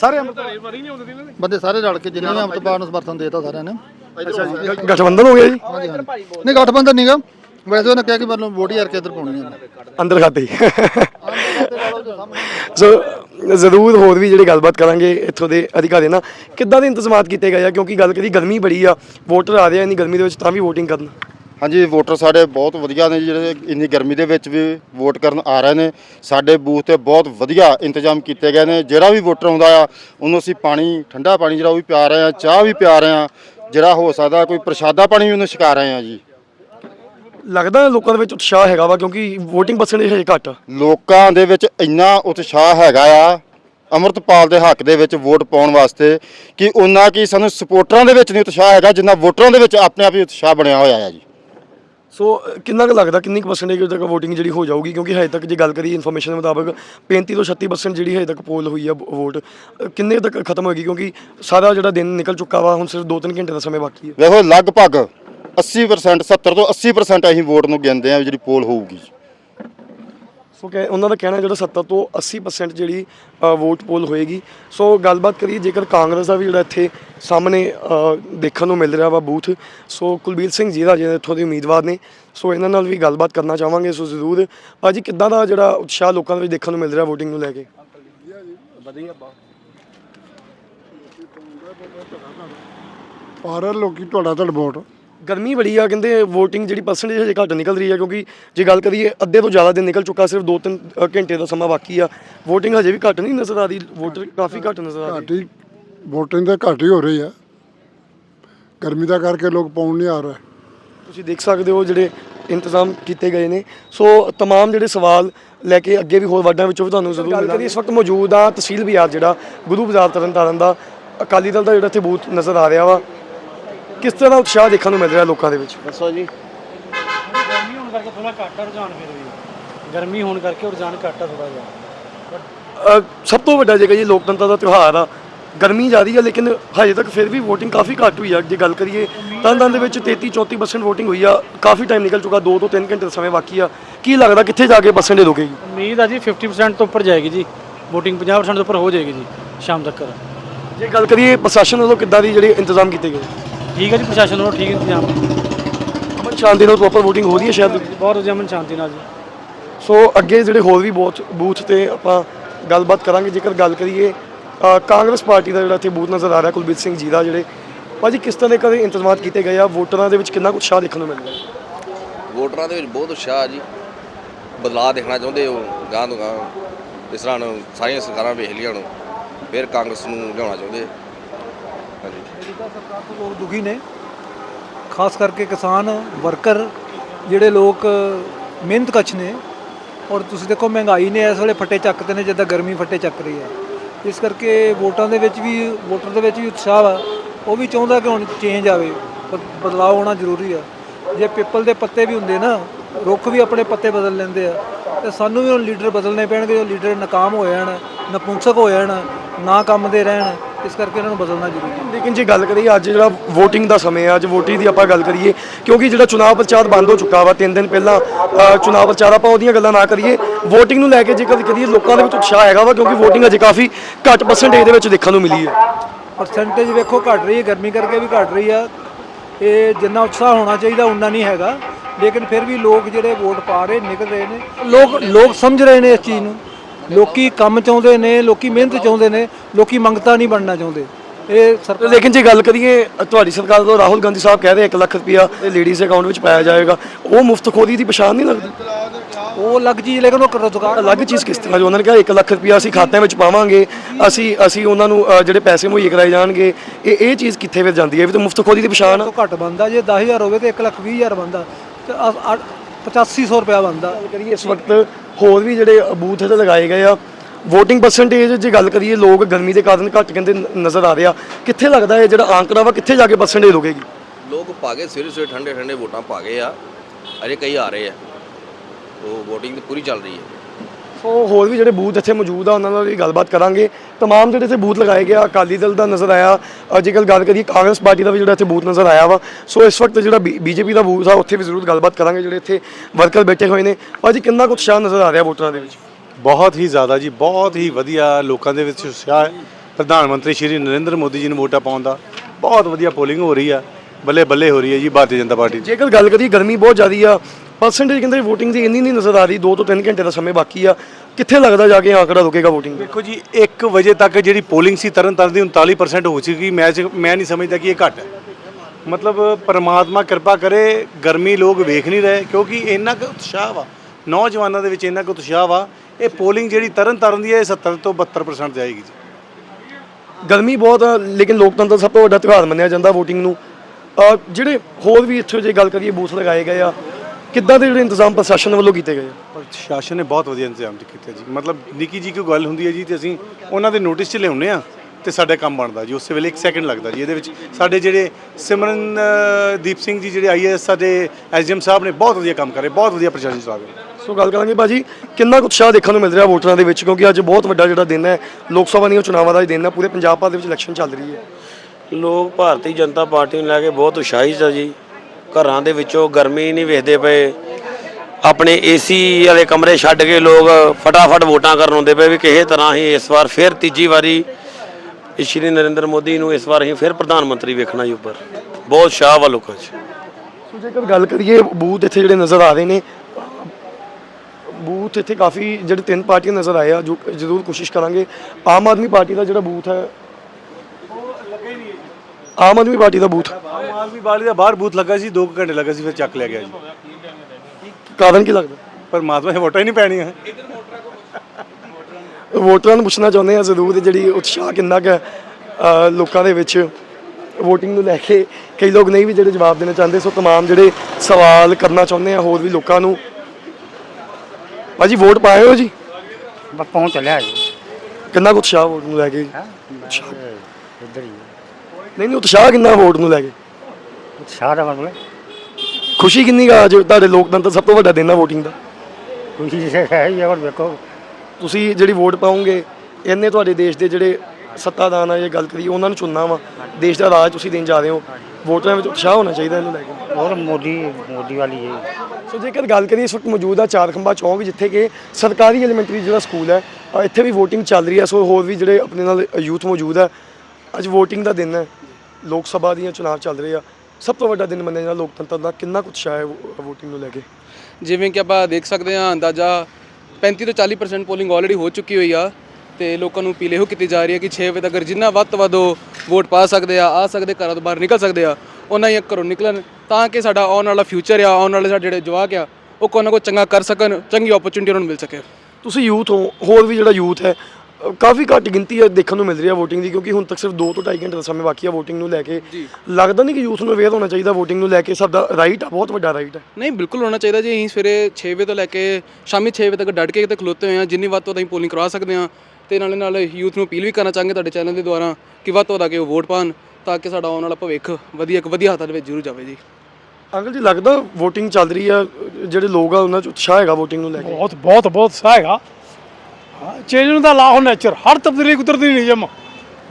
ਸਾਰੇ ਬੰਦੇ ਸਾਰੇ ਰਲ ਕੇ ਜਿਨ੍ਹਾਂ ਨੇ ਅਮਰਪਾਲ ਨੂੰ ਸਮਰਥਨ ਦੇਤਾ ਸਾਰਿਆਂ ਨੇ। ਗਠਬੰਧਨ ਹੋ ਗਿਆ ਜੀ। ਨਹੀਂ ਗਠਬੰਧਨ ਨਹੀਂਗਾ ਵੈਸੇ ਉਹਨੇ ਕਿਹਾ ਕਿ ਮਤਲਬ ਵੋਟ ਯਾਰ ਕੇ ਇੱਧਰ ਪਾਉਣੀ ਹੈ। ਅੰਦਰ ਖਾਤੇ। ਸੋ ਜ਼ਰੂਰ ਹੋਰ ਵੀ ਜਿਹੜੇ ਗੱਲਬਾਤ ਕਰਾਂਗੇ ਇੱਥੋਂ ਦੇ ਅਧਿਕਾਰੀ ਨਾਲ। ਕਿੱਦਾਂ ਦੇ ਇੰਤਜ਼ਾਮਾਤ ਕੀਤੇ ਗਏ ਆ? ਕਿਉਂਕਿ ਗੱਲ ਕਰੀ ਗਰਮੀ ਬੜੀ ਆ, ਵੋਟਰ ਆ ਰਹੇ ਆ ਇੰਨੀ ਗਰਮੀ ਦੇ ਵਿੱਚ, ਤਾਂ ਵੀ ਵੋਟਿੰਗ ਕਰਨ। ਹਾਂਜੀ, ਵੋਟਰ ਸਾਡੇ ਬਹੁਤ ਵਧੀਆ ਨੇ ਜਿਹੜੇ ਇੰਨੀ ਗਰਮੀ ਦੇ ਵਿੱਚ ਵੀ ਵੋਟ ਕਰਨ ਆ ਰਹੇ ਨੇ। ਸਾਡੇ ਬੂਥ ਤੇ ਬਹੁਤ ਵਧੀਆ ਇੰਤਜ਼ਾਮ ਕੀਤੇ ਗਏ ਨੇ। ਜਿਹੜਾ ਵੀ ਵੋਟਰ ਆਉਂਦਾ ਆ, ਉਹਨੂੰ ਅਸੀਂ ਪਾਣੀ, ਠੰਡਾ ਪਾਣੀ ਜਿਹੜਾ ਉਹ ਵੀ ਪਿਆ ਰਹੇ ਆ, ਚਾਹ ਵੀ ਪਿਆ ਰਹੇ ਆ। ਜਿਹੜਾ ਹੋ ਸਕਦਾ ਕੋਈ ਪ੍ਰਸ਼ਾਦਾ ਪਾਣੀ ਵੀ ਉਹਨੂੰ ਛਕਾ ਰਹੇ ਆ ਜੀ। ਲੱਗਦਾ ਲੋਕਾਂ ਦੇ ਵਿੱਚ ਉਤਸ਼ਾਹ ਹੈਗਾ ਵਾ ਕਿਉਂਕਿ VOTING ਪਰਸੈਂਟੇਜ ਹਜੇ ਘੱਟ। ਆ ਲੋਕਾਂ ਦੇ ਵਿੱਚ ਇੰਨਾ ਉਤਸ਼ਾਹ ਹੈਗਾ ਆ ਅਮਰਤਪਾਲ ਦੇ ਹੱਕ ਦੇ ਵਿੱਚ ਵੋਟ ਪਾਉਣ ਵਾਸਤੇ ਕਿ ਉਹਨਾਂ ਕੀ ਸਾਨੂੰ ਸਪੋਰਟਰਾਂ ਦੇ ਵਿੱਚ ਨਹੀਂ ਉਤਸ਼ਾਹ ਹੈਗਾ ਜਿੰਨਾ ਵੋਟਰਾਂ ਦੇ ਵਿੱਚ ਆਪਣੇ ਆਪ ਹੀ ਉਤਸ਼ਾਹ ਬਣਿਆ ਹੋਇਆ ਆ ਜੀ। ਸੋ ਅ, ਕਿੰਨਾ ਕੁ ਲੱਗਦਾ ਕਿੰਨੀ ਕੁ ਪਰਸੈਂਟੇਜ ਤੱਕ VOTING ਜਿਹੜੀ ਹੋ ਜਾਊਗੀ? ਕਿਉਂਕਿ ਹਜੇ ਤੱਕ ਜੇ ਗੱਲ ਕਰੀਏ ਇਨਫੋਰਮੇਸ਼ਨ ਦੇ ਮੁਤਾਬਕ 35 ਤੋਂ 36% ਜਿਹੜੀ ਹਜੇ ਤੱਕ ਪੋਲ ਹੋਈ ਆ ਵੋਟ ਅ, ਕਿੰਨੇ ਤੱਕ ਖਤਮ ਹੋਏਗੀ? ਕਿਉਂਕਿ ਸਾਰਾ ਜਿਹੜਾ ਦਿਨ ਨਿਕਲ ਚੁੱਕਾ ਵਾ ਹੁਣ ਸਿਰਫ 2-3 ਘੰਟੇ ਦਾ ਸਮੇਂ ਬਾਕੀ ਹੈ ਵੇਖੋ ਲਗਭਗ 80% 70 ਤੋਂ 80% ਅਸੀਂ ਵੋਟ ਨੂੰ ਗਿਣਦੇ ਆ ਜਿਹੜੀ ਪੋਲ ਹੋਊਗੀ ਸੋ ਕਿ ਉਹਨਾਂ ਦਾ ਕਹਿਣਾ ਜਿਹੜਾ 70 ਤੋਂ 80% ਜਿਹੜੀ ਵੋਟ ਪੋਲ ਹੋਏਗੀ। ਸੋ ਗੱਲਬਾਤ ਕਰੀਏ ਜੇਕਰ ਕਾਂਗਰਸ ਦਾ ਵੀ ਜਿਹੜਾ ਇੱਥੇ ਸਾਹਮਣੇ ਦੇਖਣ ਨੂੰ ਮਿਲ ਰਿਹਾ ਵਾ ਬੂਥ ਸੋ ਕੁਲਬੀਰ ਸਿੰਘ ਜੀ ਦਾ ਜਿਹੜੇ ਇੱਥੋਂ ਦੇ ਉਮੀਦਵਾਰ ਨੇ। ਸੋ ਇਹਨਾਂ ਨਾਲ ਵੀ ਗੱਲਬਾਤ ਕਰਨਾ ਚਾਹਾਂਗੇ ਸੋ ਜ਼ਰੂਰ। ਭਾਜੀ ਕਿੱਦਾਂ ਦਾ ਜਿਹੜਾ ਉਤਸ਼ਾਹ ਲੋਕਾਂ ਦੇ ਵਿੱਚ ਦੇਖਣ ਨੂੰ ਮਿਲ ਰਿਹਾ VOTING ਨੂੰ ਲੈ ਕੇ? ਪਰ ਲੋਕੀ ਤੁਹਾਡਾ ਤੁਹਾਡਾ ਵੋਟ। ਗਰਮੀ ਬੜੀ ਆ ਕਹਿੰਦੇ VOTING ਜਿਹੜੀ ਪਰਸੈਂਟੇਜ ਹਜੇ ਘੱਟ ਨਿਕਲ ਰਹੀ ਆ ਕਿਉਂਕਿ ਜੇ ਗੱਲ ਕਰੀਏ ਅੱਧੇ ਤੋਂ ਜ਼ਿਆਦਾ ਦਿਨ ਨਿਕਲ ਚੁੱਕਾ ਸਿਰਫ 2-3 ਘੰਟੇ ਦਾ ਸਮਾਂ ਬਾਕੀ ਆ VOTING ਹਜੇ ਵੀ ਘੱਟ ਨਹੀਂ ਨਜ਼ਰ ਆ ਰਹੀ ਵੋਟਰ ਕਾਫੀ ਘੱਟ ਨਜ਼ਰ ਆ ਰਹੀ ਘੱਟ ਹੀ ਵੋਟਿੰਗ ਤਾਂ ਘੱਟ ਹੀ ਹੋ ਰਹੀ ਆ ਗਰਮੀ ਦਾ ਕਰਕੇ ਲੋਕ ਪਾਉਣ ਨਹੀਂ ਆ ਰਹੇ ਤੁਸੀਂ ਦੇਖ ਸਕਦੇ ਹੋ ਜਿਹੜੇ ਇੰਤਜ਼ਾਮ ਕੀਤੇ ਗਏ ਨੇ ਸੋ तमाम ਜਿਹੜੇ ਸਵਾਲ ਲੈ ਕੇ ਅੱਗੇ ਵੀ ਹੋਰ ਵਾਰਡਾਂ ਵਿੱਚੋਂ ਵੀ ਤੁਹਾਨੂੰ ਜ਼ਰੂਰ ਗੱਲ ਕਰੀਏ ਇਸ ਵਕਤ ਮੌਜੂਦ ਆ ਤਹਿਸੀਲ ਬਾਜ਼ਾਰ ਜਿਹੜਾ ਗੁਰੂ ਬਾਜ਼ਾਰ ਤਰਨਤਾਰਨ ਦਾ ਅਕਾਲੀ ਦਲ ਦਾ ਜਿਹੜਾ ਇੱਥੇ ਬੂਥ ਨਜ਼ਰ ਆ ਰਿਹਾ ਵਾ ਕਿਸ ਤਰ੍ਹਾਂ ਦਾ ਉਤਸ਼ਾਹ ਦੇਖਣ ਨੂੰ ਮਿਲ ਰਿਹਾ ਲੋਕਾਂ ਦੇ ਵਿੱਚ? ਦੱਸੋ ਜੀ। ਗਰਮੀ ਹੋਣ ਕਰਕੇ ਥੋੜਾ ਘੱਟ ਆ ਰੁਝਾਨ ਫਿਰ ਵੀ। ਗਰਮੀ ਹੋਣ ਕਰਕੇ ਰੁਝਾਨ ਘੱਟ ਆ ਥੋੜਾ ਜਿਹਾ। ਅ, ਸਭ ਤੋਂ ਵੱਡਾ ਜੇਕਰ ਜੀ ਲੋਕਤੰਤਰ ਦਾ ਤਿਉਹਾਰ ਆ ਗਰਮੀ ਜ਼ਿਆਦੀ ਆ ਲੇਕਿਨ ਹਜੇ ਤੱਕ ਫਿਰ ਵੀ VOTING ਕਾਫੀ ਘੱਟ ਹੋਈ ਆ। ਜੇ ਗੱਲ ਕਰੀਏ ਤਰਨਤਾਰਨ ਦੇ ਵਿੱਚ 33 34% VOTING ਹੋਈ ਆ। ਕਾਫੀ ਟਾਈਮ ਨਿਕਲ ਚੁੱਕਾ 2 ਤੋਂ 3 ਘੰਟੇ ਦਾ ਸਮੇਂ ਬਾਕੀ ਆ। ਕੀ ਲੱਗਦਾ ਕਿੱਥੇ ਜਾ ਕੇ ਪਰਸੈਂਟੇਜ ਰੁਕੇਗੀ ਉਮੀਦ ਆ ਜੀ 50% ਤੋਂ ਉੱਪਰ ਜਾਏਗੀ ਜੀ। VOTING 50% ਤੋਂ ਉੱਪਰ ਹੋ ਜਾਏਗੀ ਜੀ ਸ਼ਾਮ ਤੱਕ। ਜੇ ਗੱਲ ਕਰੀਏ ਪ੍ਰਸ਼ਾਸਨ ਵੱਲੋਂ ਕਿੱਦਾਂ ਦੀ ਜਿਹੜੇ ਇੰਤਜ਼ਾਮ ਕੀਤੇ ਗਏ? ਠੀਕ ਹੈ ਜੀ ਪ੍ਰਸ਼ਾਸਨ ਵੱਲੋਂ ਠੀਕ ਇੰਤਜ਼ਾਮ ਅਮਨ ਸ਼ਾਂਤੀ ਨਾਲ ਪ੍ਰੋਪਰ VOTING ਹੋ ਰਹੀ ਹੈ ਸ਼ਾਇਦ? ਬਹੁਤ ਵਧੀਆ ਅਮਨ ਸ਼ਾਂਤੀ ਨਾਲ ਜੀ। ਸੋ ਅੱਗੇ ਜਿਹੜੇ ਹੋਰ ਵੀ ਬਹੁਤ ਬੂਥ ਤੇ ਆਪਾਂ ਗੱਲਬਾਤ ਕਰਾਂਗੇ ਜੇਕਰ ਗੱਲ ਕਰੀਏ ਅ, ਕਾਂਗਰਸ ਪਾਰਟੀ ਦਾ ਜਿਹੜਾ ਇੱਥੇ ਬੂਥ ਨਜ਼ਰ ਆ ਰਿਹਾ ਕੁਲਬੀਰ ਸਿੰਘ ਜੀ ਦਾ ਜਿਹੜੇ ਭਾਜੀ ਕਿਸ ਤਰ੍ਹਾਂ ਦੇ ਕਦੇ ਇੰਤਜ਼ਾਮਾਤ ਕੀਤੇ ਗਏ ਆ? ਵੋਟਰਾਂ ਦੇ ਵਿੱਚ ਕਿੰਨਾ ਕੁ ਉਤਸ਼ਾਹ ਦੇਖਣ ਨੂੰ ਮਿਲ ਰਿਹਾ? ਵੋਟਰਾਂ ਦੇ ਵਿੱਚ ਬਹੁਤ ਉਤਸ਼ਾਹ ਜੀ। ਬਦਲਾਅ ਦੇਖਣਾ ਚਾਹੁੰਦੇ ਹੋ ਗਾਂ ਤੋਂ ਗਾਂ ਇਸ ਤਰ੍ਹਾਂ ਸਾਰੀਆਂ ਸਰਕਾਰਾਂ ਵੇਖ ਲਈਆਂ ਹੁਣ ਫਿਰ ਕਾਂਗਰਸ ਨੂੰ ਲਿਆਉਣਾ ਚਾਹੁੰਦੇ। ਹਾਂਜੀ ਸਰਕਾਰ ਤੋਂ ਲੋਕ ਦੁਖੀ ਨੇ। ਖਾਸ ਕਰਕੇ ਕਿਸਾਨ, ਵਰਕਰ ਜਿਹੜੇ ਲੋਕ ਮਿਹਨਤ ਕਸ਼ ਨੇ। ਔਰ ਤੁਸੀਂ ਦੇਖੋ ਮਹਿੰਗਾਈ ਨੇ ਇਸ ਵੇਲੇ ਫੱਟੇ ਚੱਕਦੇ ਨੇ, ਜਿੱਦਾਂ ਗਰਮੀ ਫੱਟੇ ਚੱਕ ਰਹੀ ਹੈ। ਇਸ ਕਰਕੇ ਵੋਟਾਂ ਦੇ ਵਿੱਚ ਵੀ, ਵੋਟਰ ਦੇ ਵਿੱਚ ਵੀ ਉਤਸ਼ਾਹ ਆ ਉਹ ਵੀ ਚਾਹੁੰਦਾ ਕਿ ਹੁਣ ਚੇਂਜ ਆਵੇ। ਬਦਲਾਅ ਹੋਣਾ ਜ਼ਰੂਰੀ ਆ। ਜੇ ਪਿੱਪਲ ਦੇ ਪੱਤੇ ਵੀ ਹੁੰਦੇ ਨਾ, ਰੁੱਖ ਵੀ ਆਪਣੇ ਪੱਤੇ ਬਦਲ ਲੈਂਦੇ ਆ। ਤੇ ਸਾਨੂੰ ਵੀ ਹੁਣ ਲੀਡਰ ਬਦਲਣੇ ਪੈਣਗੇ। ਜੋ ਲੀਡਰ ਨਾਕਾਮ ਹੋ ਜਾਣ, ਨਪੁੰਸਕ ਹੋ ਜਾਣ, ਨਾ ਕੰਮ ਦੇ ਰਹਿਣ। ਇਸ ਕਰਕੇ ਇਹਨਾਂ ਨੂੰ ਬਦਲਣਾ ਜ਼ਰੂਰੀ ਹੈ। ਲੇਕਿਨ ਜੇ ਗੱਲ ਕਰੀਏ ਅੱਜ ਜਿਹੜਾ VOTING ਦਾ ਸਮੇਂ ਆ ਅੱਜ VOTING ਦੀ ਆਪਾਂ ਗੱਲ ਕਰੀਏ ਕਿਉਂਕਿ ਜਿਹੜਾ ਚੁਣਾਵ ਪ੍ਰਚਾਰ ਬੰਦ ਹੋ ਚੁੱਕਾ ਵਾ ਤਿੰਨ ਦਿਨ ਪਹਿਲਾਂ ਅ, ਚੁਣਾਵ ਪ੍ਰਚਾਰ ਆਪਾਂ ਉਹਦੀਆਂ ਗੱਲਾਂ ਨਾ ਕਰੀਏ VOTING ਨੂੰ ਲੈ ਕੇ ਜੇਕਰ ਕਰੀਏ ਲੋਕਾਂ ਦੇ ਵਿੱਚ ਉਤਸ਼ਾਹ ਹੈਗਾ ਵਾ ਕਿਉਂਕਿ VOTING ਅਜੇ ਕਾਫੀ ਘੱਟ ਪਰਸੈਂਟੇਜ ਦੇ ਵਿੱਚ ਦੇਖਣ ਨੂੰ ਮਿਲੀ ਹੈ। ਪਰਸੈਂਟੇਜ ਵੇਖੋ ਘਟ ਰਹੀ ਹੈ ਗਰਮੀ ਕਰਕੇ ਵੀ ਘਟ ਰਹੀ ਆ। ਇਹ ਜਿੰਨਾ ਉਤਸ਼ਾਹ ਹੋਣਾ ਚਾਹੀਦਾ ਉਨਾ ਨਹੀਂ ਹੈਗਾ। ਲੇਕਿਨ ਫਿਰ ਵੀ ਲੋਕ ਜਿਹੜੇ ਵੋਟ ਪਾ ਰਹੇ ਨਿਕਲ ਰਹੇ ਨੇ। ਲੋਕ ਲੋਕ ਸਮਝ ਰਹੇ ਨੇ ਇਸ ਚੀਜ਼ ਨੂੰ। ਲੋਕੀ ਕੰਮ ਚਾਹੁੰਦੇ ਨੇ ਲੋਕੀ ਮਿਹਨਤ ਚਾਹੁੰਦੇ ਨੇ ਲੋਕੀ ਮੰਗਤਾ ਨਹੀਂ ਬਣਨਾ ਚਾਹੁੰਦੇ। ਇਹ ਸਰਕਾਰ ਲੇਕਿਨ ਜੇ ਗੱਲ ਕਰੀਏ ਤੁਹਾਡੀ ਸਰਕਾਰ ਤੋਂ ਰਾਹੁਲ ਗਾਂਧੀ ਸਾਹਿਬ ਕਹਿ ਰਹੇ 1 ਲੱਖ ਰੁਪਇਆ ਲੇਡੀਜ਼ ਅਕਾਊਂਟ ਵਿੱਚ ਪਾਇਆ ਜਾਏਗਾ। ਉਹ ਮੁਫਤ ਖੋਰੀ ਦੀ ਪਛਾਣ ਨਹੀਂ ਲੱਗਦੀ? ਉਹ ਅਲੱਗ ਚੀਜ਼ ਲੇਕਿਨ ਉਹ ਰੋਜ਼ਗਾਰ ਅਲੱਗ ਚੀਜ਼ ਕਿਸ ਤਰ੍ਹਾਂ? ਜੋ ਉਹਨਾਂ ਨੇ ਕਿਹਾ 1 ਲੱਖ ਰੁਪਇਆ ਅਸੀਂ ਖਾਤਿਆਂ ਵਿੱਚ ਪਾਵਾਂਗੇ ਅਸੀਂ ਅਸੀਂ ਉਹਨਾਂ ਨੂੰ ਜਿਹੜੇ ਪੈਸੇ ਮੁਹੱਈਆ ਕਰਾਏ ਜਾਣਗੇ। ਇਹ ਇਹ ਚੀਜ਼ ਕਿੱਥੇ ਫਿਰ ਜਾਂਦੀ ਹੈ? ਇਹ ਵੀ ਤਾਂ ਮੁਫਤ ਖੋਰੀ ਦੀ ਪਛਾਣ ਘੱਟ ਬੰਦਾ ਜੇ 10000 ਹੋਵੇ ਤੇ 1 ਲੱਖ 20000 ਬੰਦਾ। ਤੇ 8500 ਰੁਪਇਆ ਬੰਦਾ ਕਰੀਏ ਇਸ ਵਕਤ ਹੋਰ ਵੀ ਜਿਹੜੇ ਬੂਥ ਤੇ ਲਗਾਏ ਗਏ ਆ VOTING ਪਰਸੈਂਟੇਜ ਜੇ ਗੱਲ ਕਰੀਏ ਲੋਕ ਗਰਮੀ ਦੇ ਕਾਰਨ ਘੱਟ ਕਹਿੰਦੇ ਨਜ਼ਰ ਆ ਰਿਹਾ ਕਿੱਥੇ ਲੱਗਦਾ ਹੈ ਜਿਹੜਾ ਆંકੜਾ ਵਾ ਕਿੱਥੇ ਜਾ ਕੇ ਪਰਸੈਂਟੇਜ ਰੁਕੇਗੀ? ਲੋਕ ਭਾਗੇ ਸਵੇਰੇ ਸਵੇਰੇ ਠੰਡੇ ਠੰਡੇ ਵੋਟਾਂ ਭਾਗੇ ਆ। ਅਜੇ ਕਈ ਆ ਰਹੇ ਆ। ਉਹ VOTING ਤੇ ਪੂਰੀ ਚੱਲ ਰਹੀ ਹੈ। ਸੋ ਹੋਰ ਵੀ ਜਿਹੜੇ ਬੂਥ ਇੱਥੇ ਮੌਜੂਦ ਆ ਉਹਨਾਂ ਨਾਲ ਵੀ ਗੱਲਬਾਤ ਕਰਾਂਗੇ तमाम ਜਿਹੜੇ ਇੱਥੇ ਬੂਥ ਲਗਾਏ ਗਏ ਆ ਅਕਾਲੀ ਦਲ ਦਾ ਨਜ਼ਰ ਆਇਆ ਅ, ਜੇਕਰ ਗੱਲ ਕਰੀਏ ਕਾਂਗਰਸ ਪਾਰਟੀ ਦਾ ਵੀ ਜਿਹੜਾ ਇੱਥੇ ਬੂਥ ਨਜ਼ਰ ਆਇਆ ਵਾ ਸੋ ਇਸ ਵਕਤ ਜਿਹੜਾ ਬੀਜੇਪੀ ਦਾ ਬੂਥ ਆ ਉੱਥੇ ਵੀ ਜ਼ਰੂਰ ਗੱਲਬਾਤ ਕਰਾਂਗੇ ਜਿਹੜੇ ਇੱਥੇ ਵਰਕਰ ਬੈਠੇ ਹੋਏ ਨੇ ਭਾਜੀ ਕਿੰਨਾ ਕੁ ਉਤਸ਼ਾਹ ਨਜ਼ਰ ਆ ਰਿਹਾ ਵੋਟਰਾਂ ਦੇ ਵਿੱਚ ਬਹੁਤ ਹੀ ਜ਼ਿਆਦਾ ਜੀ ਬਹੁਤ ਹੀ ਵਧੀਆ ਲੋਕਾਂ ਦੇ ਵਿੱਚ ਉਤਸ਼ਾਹ ਹੈ ਪ੍ਰਧਾਨ ਮੰਤਰੀ ਸ਼੍ਰੀ ਨਰਿੰਦਰ ਮੋਦੀ ਜੀ ਨੂੰ ਵੋਟਾਂ ਪਾਉਣ ਦਾ ਬਹੁਤ ਵਧੀਆ ਪੋਲਿੰਗ ਹੋ ਰਹੀ ਆ ਬੱਲੇ ਬੱਲੇ ਹੋ ਰਹੀ ਹੈ ਜੀ ਭਾਰਤੀ ਜਨਤਾ ਪਾਰਟੀ ਦੀ ਜੇਕਰ ਗੱਲ ਕਰੀਏ ਗਰਮੀ ਬਹੁਤ ਜ਼ਿਆਦੀ ਆ ਪਰਸੈਂਟੇਜ ਕਹਿੰਦੇ VOTING ਦੀ ਇੰਨੀ ਨਹੀਂ ਨਜ਼ਰ ਆ ਰਹੀ 2 ਤੋਂ 3 ਘੰਟੇ ਦਾ ਸਮੇਂ ਬਾਕੀ ਆ। ਕਿੱਥੇ ਲੱਗਦਾ ਜਾ ਕੇ ਆંકੜਾ ਰੁਕੇਗਾ VOTING ਦਾ? ਦੇਖੋ ਜੀ 1 ਵਜੇ ਤੱਕ ਜਿਹੜੀ ਪੋਲਿੰਗ ਸੀ ਤਰਨ ਤਾਰਨ ਦੀ 39% ਹੋ ਚੁੱਕੀ। ਮੈਂ ਮੈਂ ਨਹੀਂ ਸਮਝਦਾ ਕਿ ਇਹ ਘੱਟ ਹੈ। ਮਤਲਬ ਪਰਮਾਤਮਾ ਕਿਰਪਾ ਕਰੇ ਗਰਮੀ ਲੋਕ ਵੇਖ ਨਹੀਂ ਰਹੇ ਕਿਉਂਕਿ ਇੰਨਾ ਕੁ ਉਤਸ਼ਾਹ ਵਾ। ਨੌਜਵਾਨਾਂ ਦੇ ਵਿੱਚ ਇੰਨਾ ਕੁ ਉਤਸ਼ਾਹ ਵਾ। ਇਹ ਪੋਲਿੰਗ ਜਿਹੜੀ ਤਰਨ ਤਾਰਨ ਦੀ ਹੈ ਇਹ 70 ਤੋਂ 72% ਜਾਏਗੀ ਜੀ। ਗਰਮੀ ਬਹੁਤ ਆ ਲੇਕਿਨ ਲੋਕਤੰਤਰ ਸਭ ਤੋਂ ਵੱਡਾ ਤਿਉਹਾਰ ਮੰਨਿਆ ਜਾਂਦਾ VOTING ਨੂੰ। ਜਿਹੜੇ ਹੋਰ ਵੀ ਇੱਥੇ ਜੇ ਗੱਲ ਕਰੀਏ ਬੂਥ ਲਗਾਏ ਗਏ ਆ ਕਿੱਦਾਂ ਦੇ ਜਿਹੜੇ ਇੰਤਜ਼ਾਮ ਪ੍ਰਸ਼ਾਸਨ ਵੱਲੋਂ ਕੀਤੇ ਗਏ ਆ? ਪ੍ਰਸ਼ਾਸਨ ਨੇ ਬਹੁਤ ਵਧੀਆ ਇੰਤਜ਼ਾਮ ਕੀਤੇ ਜੀ। ਮਤਲਬ ਨਿੱਕੀ ਜੀ ਕੋਈ ਗੱਲ ਹੁੰਦੀ ਹੈ ਜੀ ਤੇ ਅਸੀਂ ਉਹਨਾਂ ਦੇ ਨੋਟਿਸ 'ਚ ਲਿਆਉਂਦੇ ਆ ਤੇ ਸਾਡਾ ਕੰਮ ਬਣਦਾ ਜੀ। ਉਸੇ ਵੇਲੇ 1 ਸੈਕਿੰਡ ਲੱਗਦਾ ਜੀ। ਇਹਦੇ ਵਿੱਚ ਸਾਡੇ ਜਿਹੜੇ ਸਿਮਰਨ ਅ, ਦੀਪ ਸਿੰਘ ਜੀ ਜਿਹੜੇ ਆਈਐਸ ਸਾਡੇ ਐਸਡੀਐਮ ਸਾਹਿਬ ਨੇ ਬਹੁਤ ਵਧੀਆ ਕੰਮ ਕਰੇ ਬਹੁਤ ਵਧੀਆ ਪ੍ਰਸ਼ਾਸਨ ਚਲਾ ਰਹੇ ਸੋ ਗੱਲ ਕਰਾਂਗੇ ਭਾਜੀ ਕਿੰਨਾ ਕੁ ਉਤਸ਼ਾਹ ਦੇਖਣ ਨੂੰ ਮਿਲ ਰਿਹਾ ਵੋਟਰਾਂ ਦੇ ਵਿੱਚ? ਕਿਉਂਕਿ ਅੱਜ ਬਹੁਤ ਵੱਡਾ ਜਿਹੜਾ ਦਿਨ ਹੈ ਲੋਕ ਸਭਾ ਦੀਆਂ ਚੋਣਾਵਾਂ ਦਾ ਹੀ ਦਿਨ ਹੈ ਪੂਰੇ ਪੰਜਾਬ ਭਰ ਦੇ ਵਿੱਚ ਇਲੈਕਸ਼ਨ ਚੱਲ ਰਹੀ ਹੈ। ਲੋਕ ਭਾਰਤੀ ਜਨਤਾ ਪਾਰਟੀ ਨੂੰ ਲੈ ਕੇ ਬਹੁਤ ਉਤਸ਼ਾਹਿਤ ਆ ਜੀ। ਘਰਾਂ ਦੇ ਵਿੱਚੋਂ ਗਰਮੀ ਨਹੀਂ ਵੇਖਦੇ ਪਏ। ਆਪਣੇ ਏਸੀ ਵਾਲੇ ਕਮਰੇ ਛੱਡ ਕੇ ਲੋਕ ਫਟਾਫਟ ਵੋਟਾਂ ਕਰਨ ਆਉਂਦੇ ਪਏ ਵੀ ਕਿਸੇ ਤਰ੍ਹਾਂ ਹੀ ਇਸ ਵਾਰ ਫਿਰ ਤੀਜੀ ਵਾਰੀ ਸ਼੍ਰੀ ਨਰਿੰਦਰ ਮੋਦੀ ਨੂੰ ਇਸ ਵਾਰ ਅਸੀਂ ਫਿਰ ਪ੍ਰਧਾਨ ਮੰਤਰੀ ਵੇਖਣਾ ਜੀ ਉੱਪਰ। ਬਹੁਤ ਸ਼ਾਹ ਵਾ ਲੋਕਾਂ 'ਚ। ਸੋ ਜੇਕਰ ਗੱਲ ਕਰੀਏ, ਬੂਥ ਇੱਥੇ ਜਿਹੜੇ ਨਜ਼ਰ ਆ ਰਹੇ ਨੇ, ਬੂਥ ਇੱਥੇ ਕਾਫੀ ਜਿਹੜੇ ਤਿੰਨ ਪਾਰਟੀਆਂ ਨਜ਼ਰ ਆਏ ਆ, ਜੋ ਜ਼ਰੂਰ ਕੋਸ਼ਿਸ਼ ਕਰਾਂਗੇ। ਆਮ ਆਦਮੀ ਪਾਰਟੀ ਦਾ ਜਿਹੜਾ ਬੂਥ ਹੈ ਆਮ ਆਦਮੀ ਪਾਰਟੀ ਦਾ ਬੂਥ ਆਮ ਆਦਮੀ ਪਾਰਟੀ ਦਾ ਬਾਹਰ ਬੂਥ ਲੱਗਾ ਸੀ 2 ਘੰਟੇ ਲੱਗਾ ਸੀ ਫਿਰ ਚੱਕ ਲਿਆ ਗਿਆ ਜੀ ਕਾਰਨ ਕੀ ਲੱਗਦਾ ਪਰਮਾਤਮਾ ਨੇ ਵੋਟਾਂ ਹੀ ਨਹੀਂ ਪੈਣੀਆਂ ਵੋਟਰਾਂ ਨੂੰ ਪੁੱਛਣਾ ਚਾਹੁੰਦੇ ਆ ਜ਼ਰੂਰ ਜਿਹੜੀ ਉਤਸ਼ਾਹ ਕਿੰਨਾ ਕੁ ਹੈ ਅ, ਲੋਕਾਂ ਦੇ ਵਿੱਚ VOTING ਨੂੰ ਲੈ ਕੇ ਕਈ ਲੋਕ ਨਹੀਂ ਵੀ ਜਿਹੜੇ ਜਵਾਬ ਦੇਣਾ ਚਾਹੁੰਦੇ ਸੋ तमाम ਜਿਹੜੇ ਸਵਾਲ ਕਰਨਾ ਚਾਹੁੰਦੇ ਆ ਹੋਰ ਵੀ ਲੋਕਾਂ ਨੂੰ ਭਾਜੀ ਵੋਟ ਪਾਏ ਹੋ ਜੀ ਬਸ ਪਹੁੰਚ ਚੱਲਿਆ ਜੀ ਕਿੰਨਾ ਕੁ ਉਤਸ਼ਾਹ ਵੋਟ ਨੂੰ ਲੈ ਕੇ ਉਤਸ਼ਾਹ। ਇੱਧਰ ਹੀ ਨਹੀਂ ਨਹੀਂ ਉਤਸ਼ਾਹ ਕਿੰਨਾ ਵੋਟ ਨੂੰ ਲੈ ਕੇ? ਉਤਸ਼ਾਹ ਦਾ ਮਤਲਬ ਖੁਸ਼ੀ ਕਿੰਨੀ ਗਾ ਅੱਜ ਤੁਹਾਡੇ ਲੋਕਤੰਤਰ ਸਭ ਤੋਂ ਵੱਡਾ ਦਿਨ ਆ VOTING ਦਾ? ਖੁਸ਼ੀ ਹੈ ਹੀ ਹੁਣ ਵੇਖੋ ਤੁਸੀਂ ਜਿਹੜੀ ਵੋਟ ਪਾਉਂਗੇ ਇਹਨੇ ਤੁਹਾਡੇ ਦੇਸ਼ ਦੇ ਜਿਹੜੇ ਸੱਤਾਦਾਨ ਆ ਜੇ ਗੱਲ ਕਰੀਏ ਉਹਨਾਂ ਨੂੰ ਚੁਣਨਾ ਵਾ। ਦੇਸ਼ ਦਾ ਰਾਜ ਤੁਸੀਂ ਦੇਣ ਜਾ ਰਹੇ ਹੋ। ਵੋਟਰਾਂ ਵਿੱਚ ਉਤਸ਼ਾਹ ਹੋਣਾ ਚਾਹੀਦਾ ਇਹਨੂੰ ਲੈ ਕੇ। ਹੋਰ ਮੋਦੀ ਮੋਦੀ ਵਾਲੀ ਹੈ ਸੋ ਜੇਕਰ ਗੱਲ ਕਰੀਏ ਇਸ ਵਕਤ ਮੌਜੂਦ ਆ ਚਾਰ ਖੰਭਾ ਚੌਂਕ ਜਿੱਥੇ ਕਿ ਸਰਕਾਰੀ ਐਲੀਮੈਂਟਰੀ ਜਿਹੜਾ ਸਕੂਲ ਹੈ ਅ, ਇੱਥੇ ਵੀ VOTING ਚੱਲ ਰਹੀ ਹੈ। ਸੋ ਹੋਰ ਵੀ ਜਿਹੜੇ ਆਪਣੇ ਨਾਲ ਯੂਥ ਮੌਜੂਦ ਹੈ ਅੱਜ VOTING ਦਾ ਦਿਨ ਹੈ। ਲੋਕ ਸਭਾ ਦੀਆਂ ਚੋਣਾਂ ਚੱਲ ਰਹੇ ਆ। ਸਭ ਤੋਂ ਵੱਡਾ ਦਿਨ ਮੰਨਿਆ ਜਾਂਦਾ ਲੋਕਤੰਤਰ ਦਾ। ਕਿੰਨਾ ਕੁ ਉਤਸ਼ਾਹ ਹੈ VOTING ਨੂੰ ਲੈ ਕੇ? ਜਿਵੇਂ ਕਿ ਆਪਾਂ ਦੇਖ ਸਕਦੇ ਹਾਂ ਅੰਦਾਜ਼ਾ 35 ਤੋਂ 40% ਪੋਲਿੰਗ ਆਲਰੇਡੀ ਹੋ ਚੁੱਕੀ ਹੋਈ ਆ ਤੇ ਲੋਕਾਂ ਨੂੰ ਅਪੀਲ ਇਹੋ ਕੀਤੀ ਜਾ ਰਹੀ ਹੈ ਕਿ 6 ਵਜੇ ਤੱਕ ਜਿੰਨਾ ਵੱਧ ਵੱਧ ਵੋਟ ਪਾ ਸਕਦੇ ਆ ਆ ਸਕਦੇ ਘਰਾਂ ਤੋਂ ਬਾਹਰ ਨਿਕਲ ਸਕਦੇ ਆ ਉਹਨਾਂ ਹੀ ਘਰੋਂ ਨਿਕਲਣ ਤਾਂ ਕਿ ਸਾਡਾ ਆਉਣ ਵਾਲਾ ਫਿਊਚਰ ਆ ਆਉਣ ਵਾਲੇ ਸਾਡੇ ਜਿਹੜੇ ਜਵਾਕ ਆ ਉਹ ਕੋਈ ਨਾ ਕੋਈ ਚੰਗਾ ਕਰ ਸਕਣ ਚੰਗੀ ਓਪਰਚੁਨਿਟੀ ਉਹਨਾਂ ਨੂੰ ਮਿਲ ਸਕੇ। ਤੁਸੀਂ ਯੂਥ ਹੋ ਹੋਰ ਵੀ ਜਿਹੜਾ ਯੂਥ ਹੈ ਕਾਫੀ ਘੱਟ ਗਿਣਤੀ ਹੈ ਦੇਖਣ ਨੂੰ ਮਿਲ ਰਹੀ ਹੈ VOTING ਦੀ ਕਿਉਂਕਿ ਹੁਣ ਤੱਕ ਸਿਰਫ 2 ਤੋਂ 2.5 ਘੰਟੇ ਦਾ ਸਮਾਂ ਬਾਕੀ ਹੈ VOTING ਨੂੰ ਲੈ ਕੇ। ਲੱਗਦਾ ਨਹੀਂ ਕਿ ਯੂਥ ਨੂੰ ਅਵੇਅਰ ਹੋਣਾ ਚਾਹੀਦਾ VOTING ਨੂੰ ਲੈ ਕੇ ਸਭ ਦਾ ਰਾਈਟ ਆ ਬਹੁਤ ਵੱਡਾ ਰਾਈਟ ਹੈ ਨਹੀਂ ਬਿਲਕੁਲ ਹੋਣਾ ਚਾਹੀਦਾ ਜੀ ਅਸੀਂ ਸਵੇਰੇ 6 ਵਜੇ ਤੋਂ ਲੈ ਕੇ ਸ਼ਾਮੀ 6 ਵਜੇ ਤੱਕ ਡਟ ਕੇ ਤੇ ਖਲੋਤੇ ਹੋਏ ਆ ਜਿੰਨੀ ਵੱਧ ਤੋਂ ਵੱਧ ਅਸੀਂ ਪੋਲਿੰਗ ਕਰਵਾ ਸਕਦੇ ਆ ਤੇ ਨਾਲੇ ਨਾਲ ਯੂਥ ਨੂੰ ਅਪੀਲ ਵੀ ਕਰਨਾ ਚਾਹਾਂਗੇ ਤੁਹਾਡੇ ਚੈਨਲ ਦੇ ਦੁਆਰਾ ਕਿ ਵੱਧ ਤੋਂ ਵੱਧ ਆ ਕੇ ਉਹ ਵੋਟ ਪਾਣ ਤਾਂ ਕਿ ਸਾਡਾ ਆਉਣ ਵਾਲਾ ਭਵਿੱਖ ਵਧੀਆ ਇੱਕ ਵਧੀਆ ਹੱਥਾਂ ਦੇ ਵਿੱਚ ਜ਼ਰੂਰ ਜਾਵੇ ਜੀ। ਅੰਕਲ ਜੀ ਲੱਗਦਾ VOTING ਚੱਲ ਰਹੀ ਆ ਜਿਹੜੇ ਲੋਕ ਆ ਉਹਨਾਂ 'ਚ ਉਤਸ਼ਾਹ ਹੈਗਾ VOTING ਨੂੰ ਲੈ ਕੇ? ਬਹੁਤ ਬਹੁਤ ਬਹੁਤ ਸਾਹ ਹੈਗਾ। ਚੇਂਜ ਨੂੰ ਦਾ ਲਾ ਹੋ ਨੇਚਰ ਹਰ ਤਬਦੀਲੀ ਕੁਦਰਤੀ ਨਿਯਮ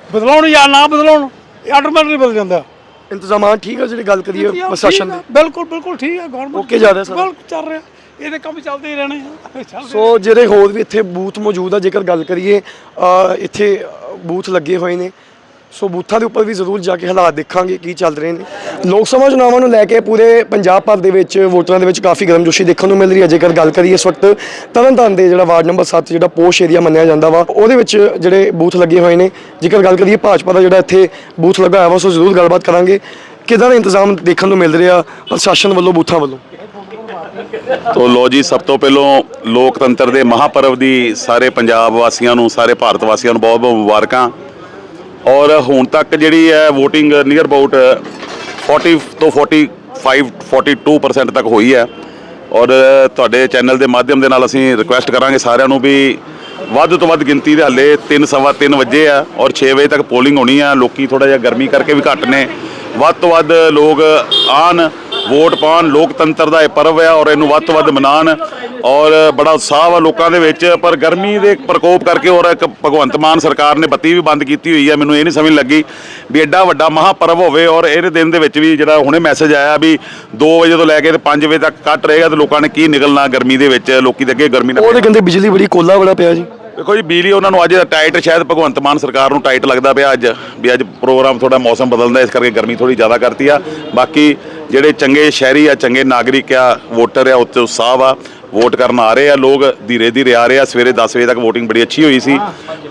ਬਦਲਾਉਣ ਜਾਂ ਨਾ ਬਦਲਾਉਣ ਆਟੋਮੈਟਿਕਲੀ ਬਦਲ ਜਾਂਦਾ। ਇੰਤਜ਼ਾਮਾਤ ਠੀਕ ਆ ਜਿਹੜੀ ਗੱਲ ਕਰੀਏ ਪ੍ਰਸ਼ਾਸਨ ਦੇ। ਬਿਲਕੁਲ ਬਿਲਕੁਲ ਠੀਕ ਹੈ ਗਵਰਨਮੈਂਟ ਓਕੇ ਜਾ ਰਿਹਾ ਸਾਰਾ। ਬਿਲਕੁਲ ਚੱਲ ਰਿਹਾ। ਇਹਦੇ ਕੰਮ ਚੱਲਦੇ ਹੀ ਰਹਿਣੇ ਸੋ ਜਿਹੜੇ ਹੋਰ ਵੀ ਇੱਥੇ ਬੂਥ ਮੌਜੂਦ ਆ ਜੇਕਰ ਗੱਲ ਕਰੀਏ ਇੱਥੇ ਬੂਥ ਲੱਗੇ ਹੋਏ ਨੇ ਸੋ ਬੂਥਾਂ ਦੇ ਉੱਪਰ ਵੀ ਜ਼ਰੂਰ ਜਾ ਕੇ ਹਾਲਾਤ ਦੇਖਾਂਗੇ ਕੀ ਚੱਲ ਰਹੇ ਨੇ। ਲੋਕ ਸਭਾ ਚੁਣਾਵਾਂ ਨੂੰ ਲੈ ਕੇ ਪੂਰੇ ਪੰਜਾਬ ਭਰ ਦੇ ਵਿੱਚ ਵੋਟਰਾਂ ਦੇ ਵਿੱਚ ਕਾਫੀ ਗਰਮਜੋਸ਼ੀ ਦੇਖਣ ਨੂੰ ਮਿਲ ਰਹੀ ਹੈ। ਜੇਕਰ ਗੱਲ ਕਰੀਏ ਇਸ ਵਕਤ ਤਰਨਤਾਰਨ ਦੇ ਜਿਹੜਾ ਵਾਰਡ ਨੰਬਰ 7 ਜਿਹੜਾ ਪੋਸ਼ ਏਰੀਆ ਮੰਨਿਆ ਜਾਂਦਾ ਵਾ, ਉਹਦੇ ਵਿੱਚ ਜਿਹੜੇ ਬੂਥ ਲੱਗੇ ਹੋਏ ਨੇ। ਜੇਕਰ ਗੱਲ ਕਰੀਏ ਭਾਜਪਾ ਦਾ ਜਿਹੜਾ ਇੱਥੇ ਬੂਥ ਲੱਗਾ ਹੋਇਆ ਵਾ ਸੋ ਜ਼ਰੂਰ ਗੱਲਬਾਤ ਕਰਾਂਗੇ। ਕਿਦਾਂ ਦਾ ਇੰਤਜ਼ਾਮ ਦੇਖਣ ਨੂੰ ਮਿਲ ਰਿਹਾ ਪ੍ਰਸ਼ਾਸਨ ਵੱਲੋਂ, ਬੂਥਾਂ ਵੱਲੋਂ? ਤੋ ਲੋ ਜੀ, ਸਭ ਤੋਂ ਪਹਿਲਾਂ ਲੋਕਤੰਤਰ ਦੇ ਮਹਾਪਰਵ ਦੀ ਸਾਰੇ ਪੰਜਾਬ ਵਾਸੀਆਂ ਨੂੰ, ਸਾਰੇ ਭਾਰਤ ਵਾਸੀਆਂ ਨੂੰ ਬਹੁਤ ਬਹੁਤ ਮੁਬਾਰਕਾਂ। ਔਰ ਹੁਣ ਤੱਕ ਜਿਹੜੀ ਹੈ VOTING ਨੀਅਰ ਅਬਾਊਟ 40 ਤੋਂ 45 42% ਤੱਕ ਹੋਈ ਹੈ। ਔਰ ਤੁਹਾਡੇ ਚੈਨਲ ਦੇ ਮਾਧਿਅਮ ਦੇ ਨਾਲ ਅਸੀਂ ਰਿਕੁਐਸਟ ਕਰਾਂਗੇ ਸਾਰਿਆਂ ਨੂੰ ਵੀ ਵੱਧ ਤੋਂ ਵੱਧ ਗਿਣਤੀ ਦੇ ਹੱਲੇ 3 ਸਵਾ 3 ਵਜੇ ਆ ਔਰ 6 ਵਜੇ ਤੱਕ ਪੋਲਿੰਗ ਹੋਣੀ ਆ। ਲੋਕੀ ਥੋੜਾ ਜਿਹਾ ਗਰਮੀ ਕਰਕੇ ਵੀ ਘੱਟ ਨੇ। ਵੱਧ ਤੋਂ ਵੱਧ ਲੋਕ ਆਣ ਵੋਟ ਪਾਣ ਲੋਕਤੰਤਰ ਦਾ ਇਹ ਪਰਵ ਹੈ ਔਰ ਇਹਨੂੰ ਵੱਧ ਤੋਂ ਵੱਧ ਮਨਾਣ ਔਰ ਬੜਾ ਉਤਸ਼ਾਹ ਵਾ ਲੋਕਾਂ ਦੇ ਵਿੱਚ ਪਰ ਗਰਮੀ ਦੇ ਪ੍ਰਕੋਪ ਕਰਕੇ ਔਰ ਇੱਕ ਭਗਵੰਤ ਮਾਨ ਸਰਕਾਰ ਨੇ ਬੱਤੀ ਵੀ ਬੰਦ ਕੀਤੀ ਹੋਈ ਹੈ ਮੈਨੂੰ ਇਹ ਨਹੀਂ ਸਮਝ ਲੱਗੀ ਵੀ ਐਡਾ ਵੱਡਾ ਮਹਾਪਰਵ ਹੋਵੇ ਔਰ ਇਹਦੇ ਦਿਨ ਦੇ ਵਿੱਚ ਵੀ ਜਿਹੜਾ ਹੁਣੇ ਮੈਸੇਜ ਆਇਆ ਵੀ 2 ਵਜੇ ਤੋਂ ਲੈ ਕੇ ਤੇ 5 ਵਜੇ ਤੱਕ ਕੱਟ ਰਹੇਗਾ ਤੇ ਲੋਕਾਂ ਨੇ ਕੀ ਨਿਕਲਣਾ ਗਰਮੀ ਦੇ ਵਿੱਚ ਲੋਕੀ ਦੇ ਅੱਗੇ ਗਰਮੀ ਨਾਲ ਉਹ ਤੇ ਕਹਿੰਦੇ ਬਿਜਲੀ ਬੜੀ ਕੋਲਾ ਬੜਾ ਪਿਆ ਜੀ। ਦੇਖੋ ਜੀ ਬਿਜਲੀ ਉਹਨਾਂ ਨੂੰ ਅੱਜ ਟਾਈਟ ਸ਼ਾਇਦ ਭਗਵੰਤ ਮਾਨ ਸਰਕਾਰ ਨੂੰ ਟਾਈਟ ਲੱਗਦਾ ਪਿਆ ਅੱਜ ਵੀ ਅੱਜ ਪ੍ਰੋਗਰਾਮ ਥੋੜਾ ਮੌਸਮ ਬਦਲਦਾ ਇਸ ਕਰਕੇ ਗਰਮੀ ਥੋੜੀ ਜ਼ਿਆਦਾ ਕਰਤੀ ਆ। ਬਾਕੀ ਜਿਹੜੇ ਚੰਗੇ ਸ਼ਹਿਰੀ ਆ ਚੰਗੇ ਨਾਗਰਿਕ ਆ ਵੋਟਰ ਆ ਉੱਤੇ ਉਤਸ਼ਾਹ ਵਾ ਵੋਟ ਕਰਨ ਆ ਰਹੇ ਆ ਲੋਕ ਧੀਰੇ ਧੀਰੇ ਆ ਰਹੇ ਆ ਸਵੇਰੇ 10 ਵਜੇ ਤੱਕ VOTING ਬੜੀ ਅੱਛੀ ਹੋਈ ਸੀ।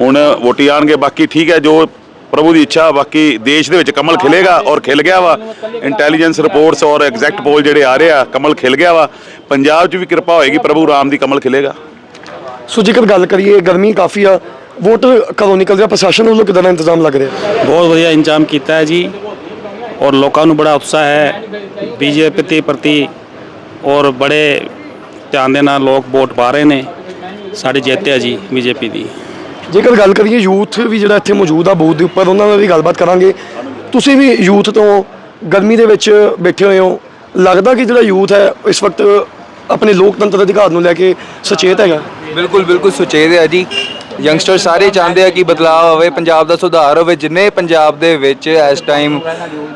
ਹੁਣ ਵੋਟੀ ਆਣਗੇ ਬਾਕੀ ਠੀਕ ਹੈ ਜੋ ਪ੍ਰਭੂ ਦੀ ਇੱਛਾ ਬਾਕੀ ਦੇਸ਼ ਦੇ ਵਿੱਚ ਕਮਲ ਖਿਲੇਗਾ ਔਰ ਖਿਲ ਗਿਆ ਵਾ। ਇੰਟੈਲੀਜੈਂਸ ਰਿਪੋਰਟਸ ਔਰ ਐਗਜ਼ੈਕਟ ਪੋਲ ਜਿਹੜੇ ਆ ਰਹੇ ਆ ਕਮਲ ਖਿਲ ਗਿਆ ਵਾ। ਪੰਜਾਬ 'ਚ ਵੀ ਕਿਰਪਾ ਹੋਏਗੀ ਪ੍ਰਭੂ ਰਾਮ ਦੀ ਕਮਲ ਖਿਲੇਗਾ। ਸੋ ਜੇਕਰ ਗੱਲ ਕਰੀਏ ਗਰਮੀ ਕਾਫੀ ਆ ਵੋਟ ਕਦੋਂ ਨਿਕਲ ਰਿਹਾ ਪ੍ਰਸ਼ਾਸਨ ਵੱਲੋਂ ਕਿਦਾਂ ਦਾ ਇੰਤਜ਼ਾਮ ਲੱਗ ਰਿਹਾ? ਬਹੁਤ ਵਧੀਆ ਇੰਤਜ਼ਾਮ ਕੀਤਾ ਹੈ ਜੀ। ਔਰ ਲੋਕਾਂ ਨੂੰ ਬੜਾ ਉਤਸ਼ਾਹ ਹੈ ਬੀਜੇਪੀ ਦੇ ਪ੍ਰਤੀ ਔਰ ਬੜੇ ਧਿਆਨ ਦੇ ਨਾਲ ਲੋਕ ਵੋਟ ਪਾ ਰਹੇ ਨੇ। ਸਾਡੀ ਜਿੱਤ ਹੈ ਜੀ ਬੀਜੇਪੀ ਦੀ। ਜੇਕਰ ਗੱਲ ਕਰੀਏ ਯੂਥ ਵੀ ਜਿਹੜਾ ਇੱਥੇ ਮੌਜੂਦ ਆ ਬੂਥ ਦੇ ਉੱਪਰ ਉਹਨਾਂ ਨਾਲ ਵੀ ਗੱਲਬਾਤ ਕਰਾਂਗੇ। ਤੁਸੀਂ ਵੀ ਯੂਥ ਤੋਂ ਗਰਮੀ ਦੇ ਵਿੱਚ ਬੈਠੇ ਹੋਏ ਹੋ। ਲੱਗਦਾ ਕਿ ਜਿਹੜਾ ਯੂਥ ਹੈ ਇਸ ਵਕਤ ਆਪਣੇ ਲੋਕਤੰਤਰ ਦੇ ਅਧਿਕਾਰ ਨੂੰ ਲੈ ਕੇ ਸੁਚੇਤ ਹੈਗਾ? ਬਿਲਕੁਲ ਬਿਲਕੁਲ ਸੁਚੇਤ ਹੈ ਜੀ। ਯੰਗਸਟਰ ਸਾਰੇ ਚਾਹੁੰਦੇ ਆ ਕਿ ਬਦਲਾਅ ਹੋਵੇ, ਪੰਜਾਬ ਦਾ ਸੁਧਾਰ ਹੋਵੇ। ਜਿੰਨੇ ਪੰਜਾਬ ਦੇ ਵਿੱਚ ਇਸ ਟਾਈਮ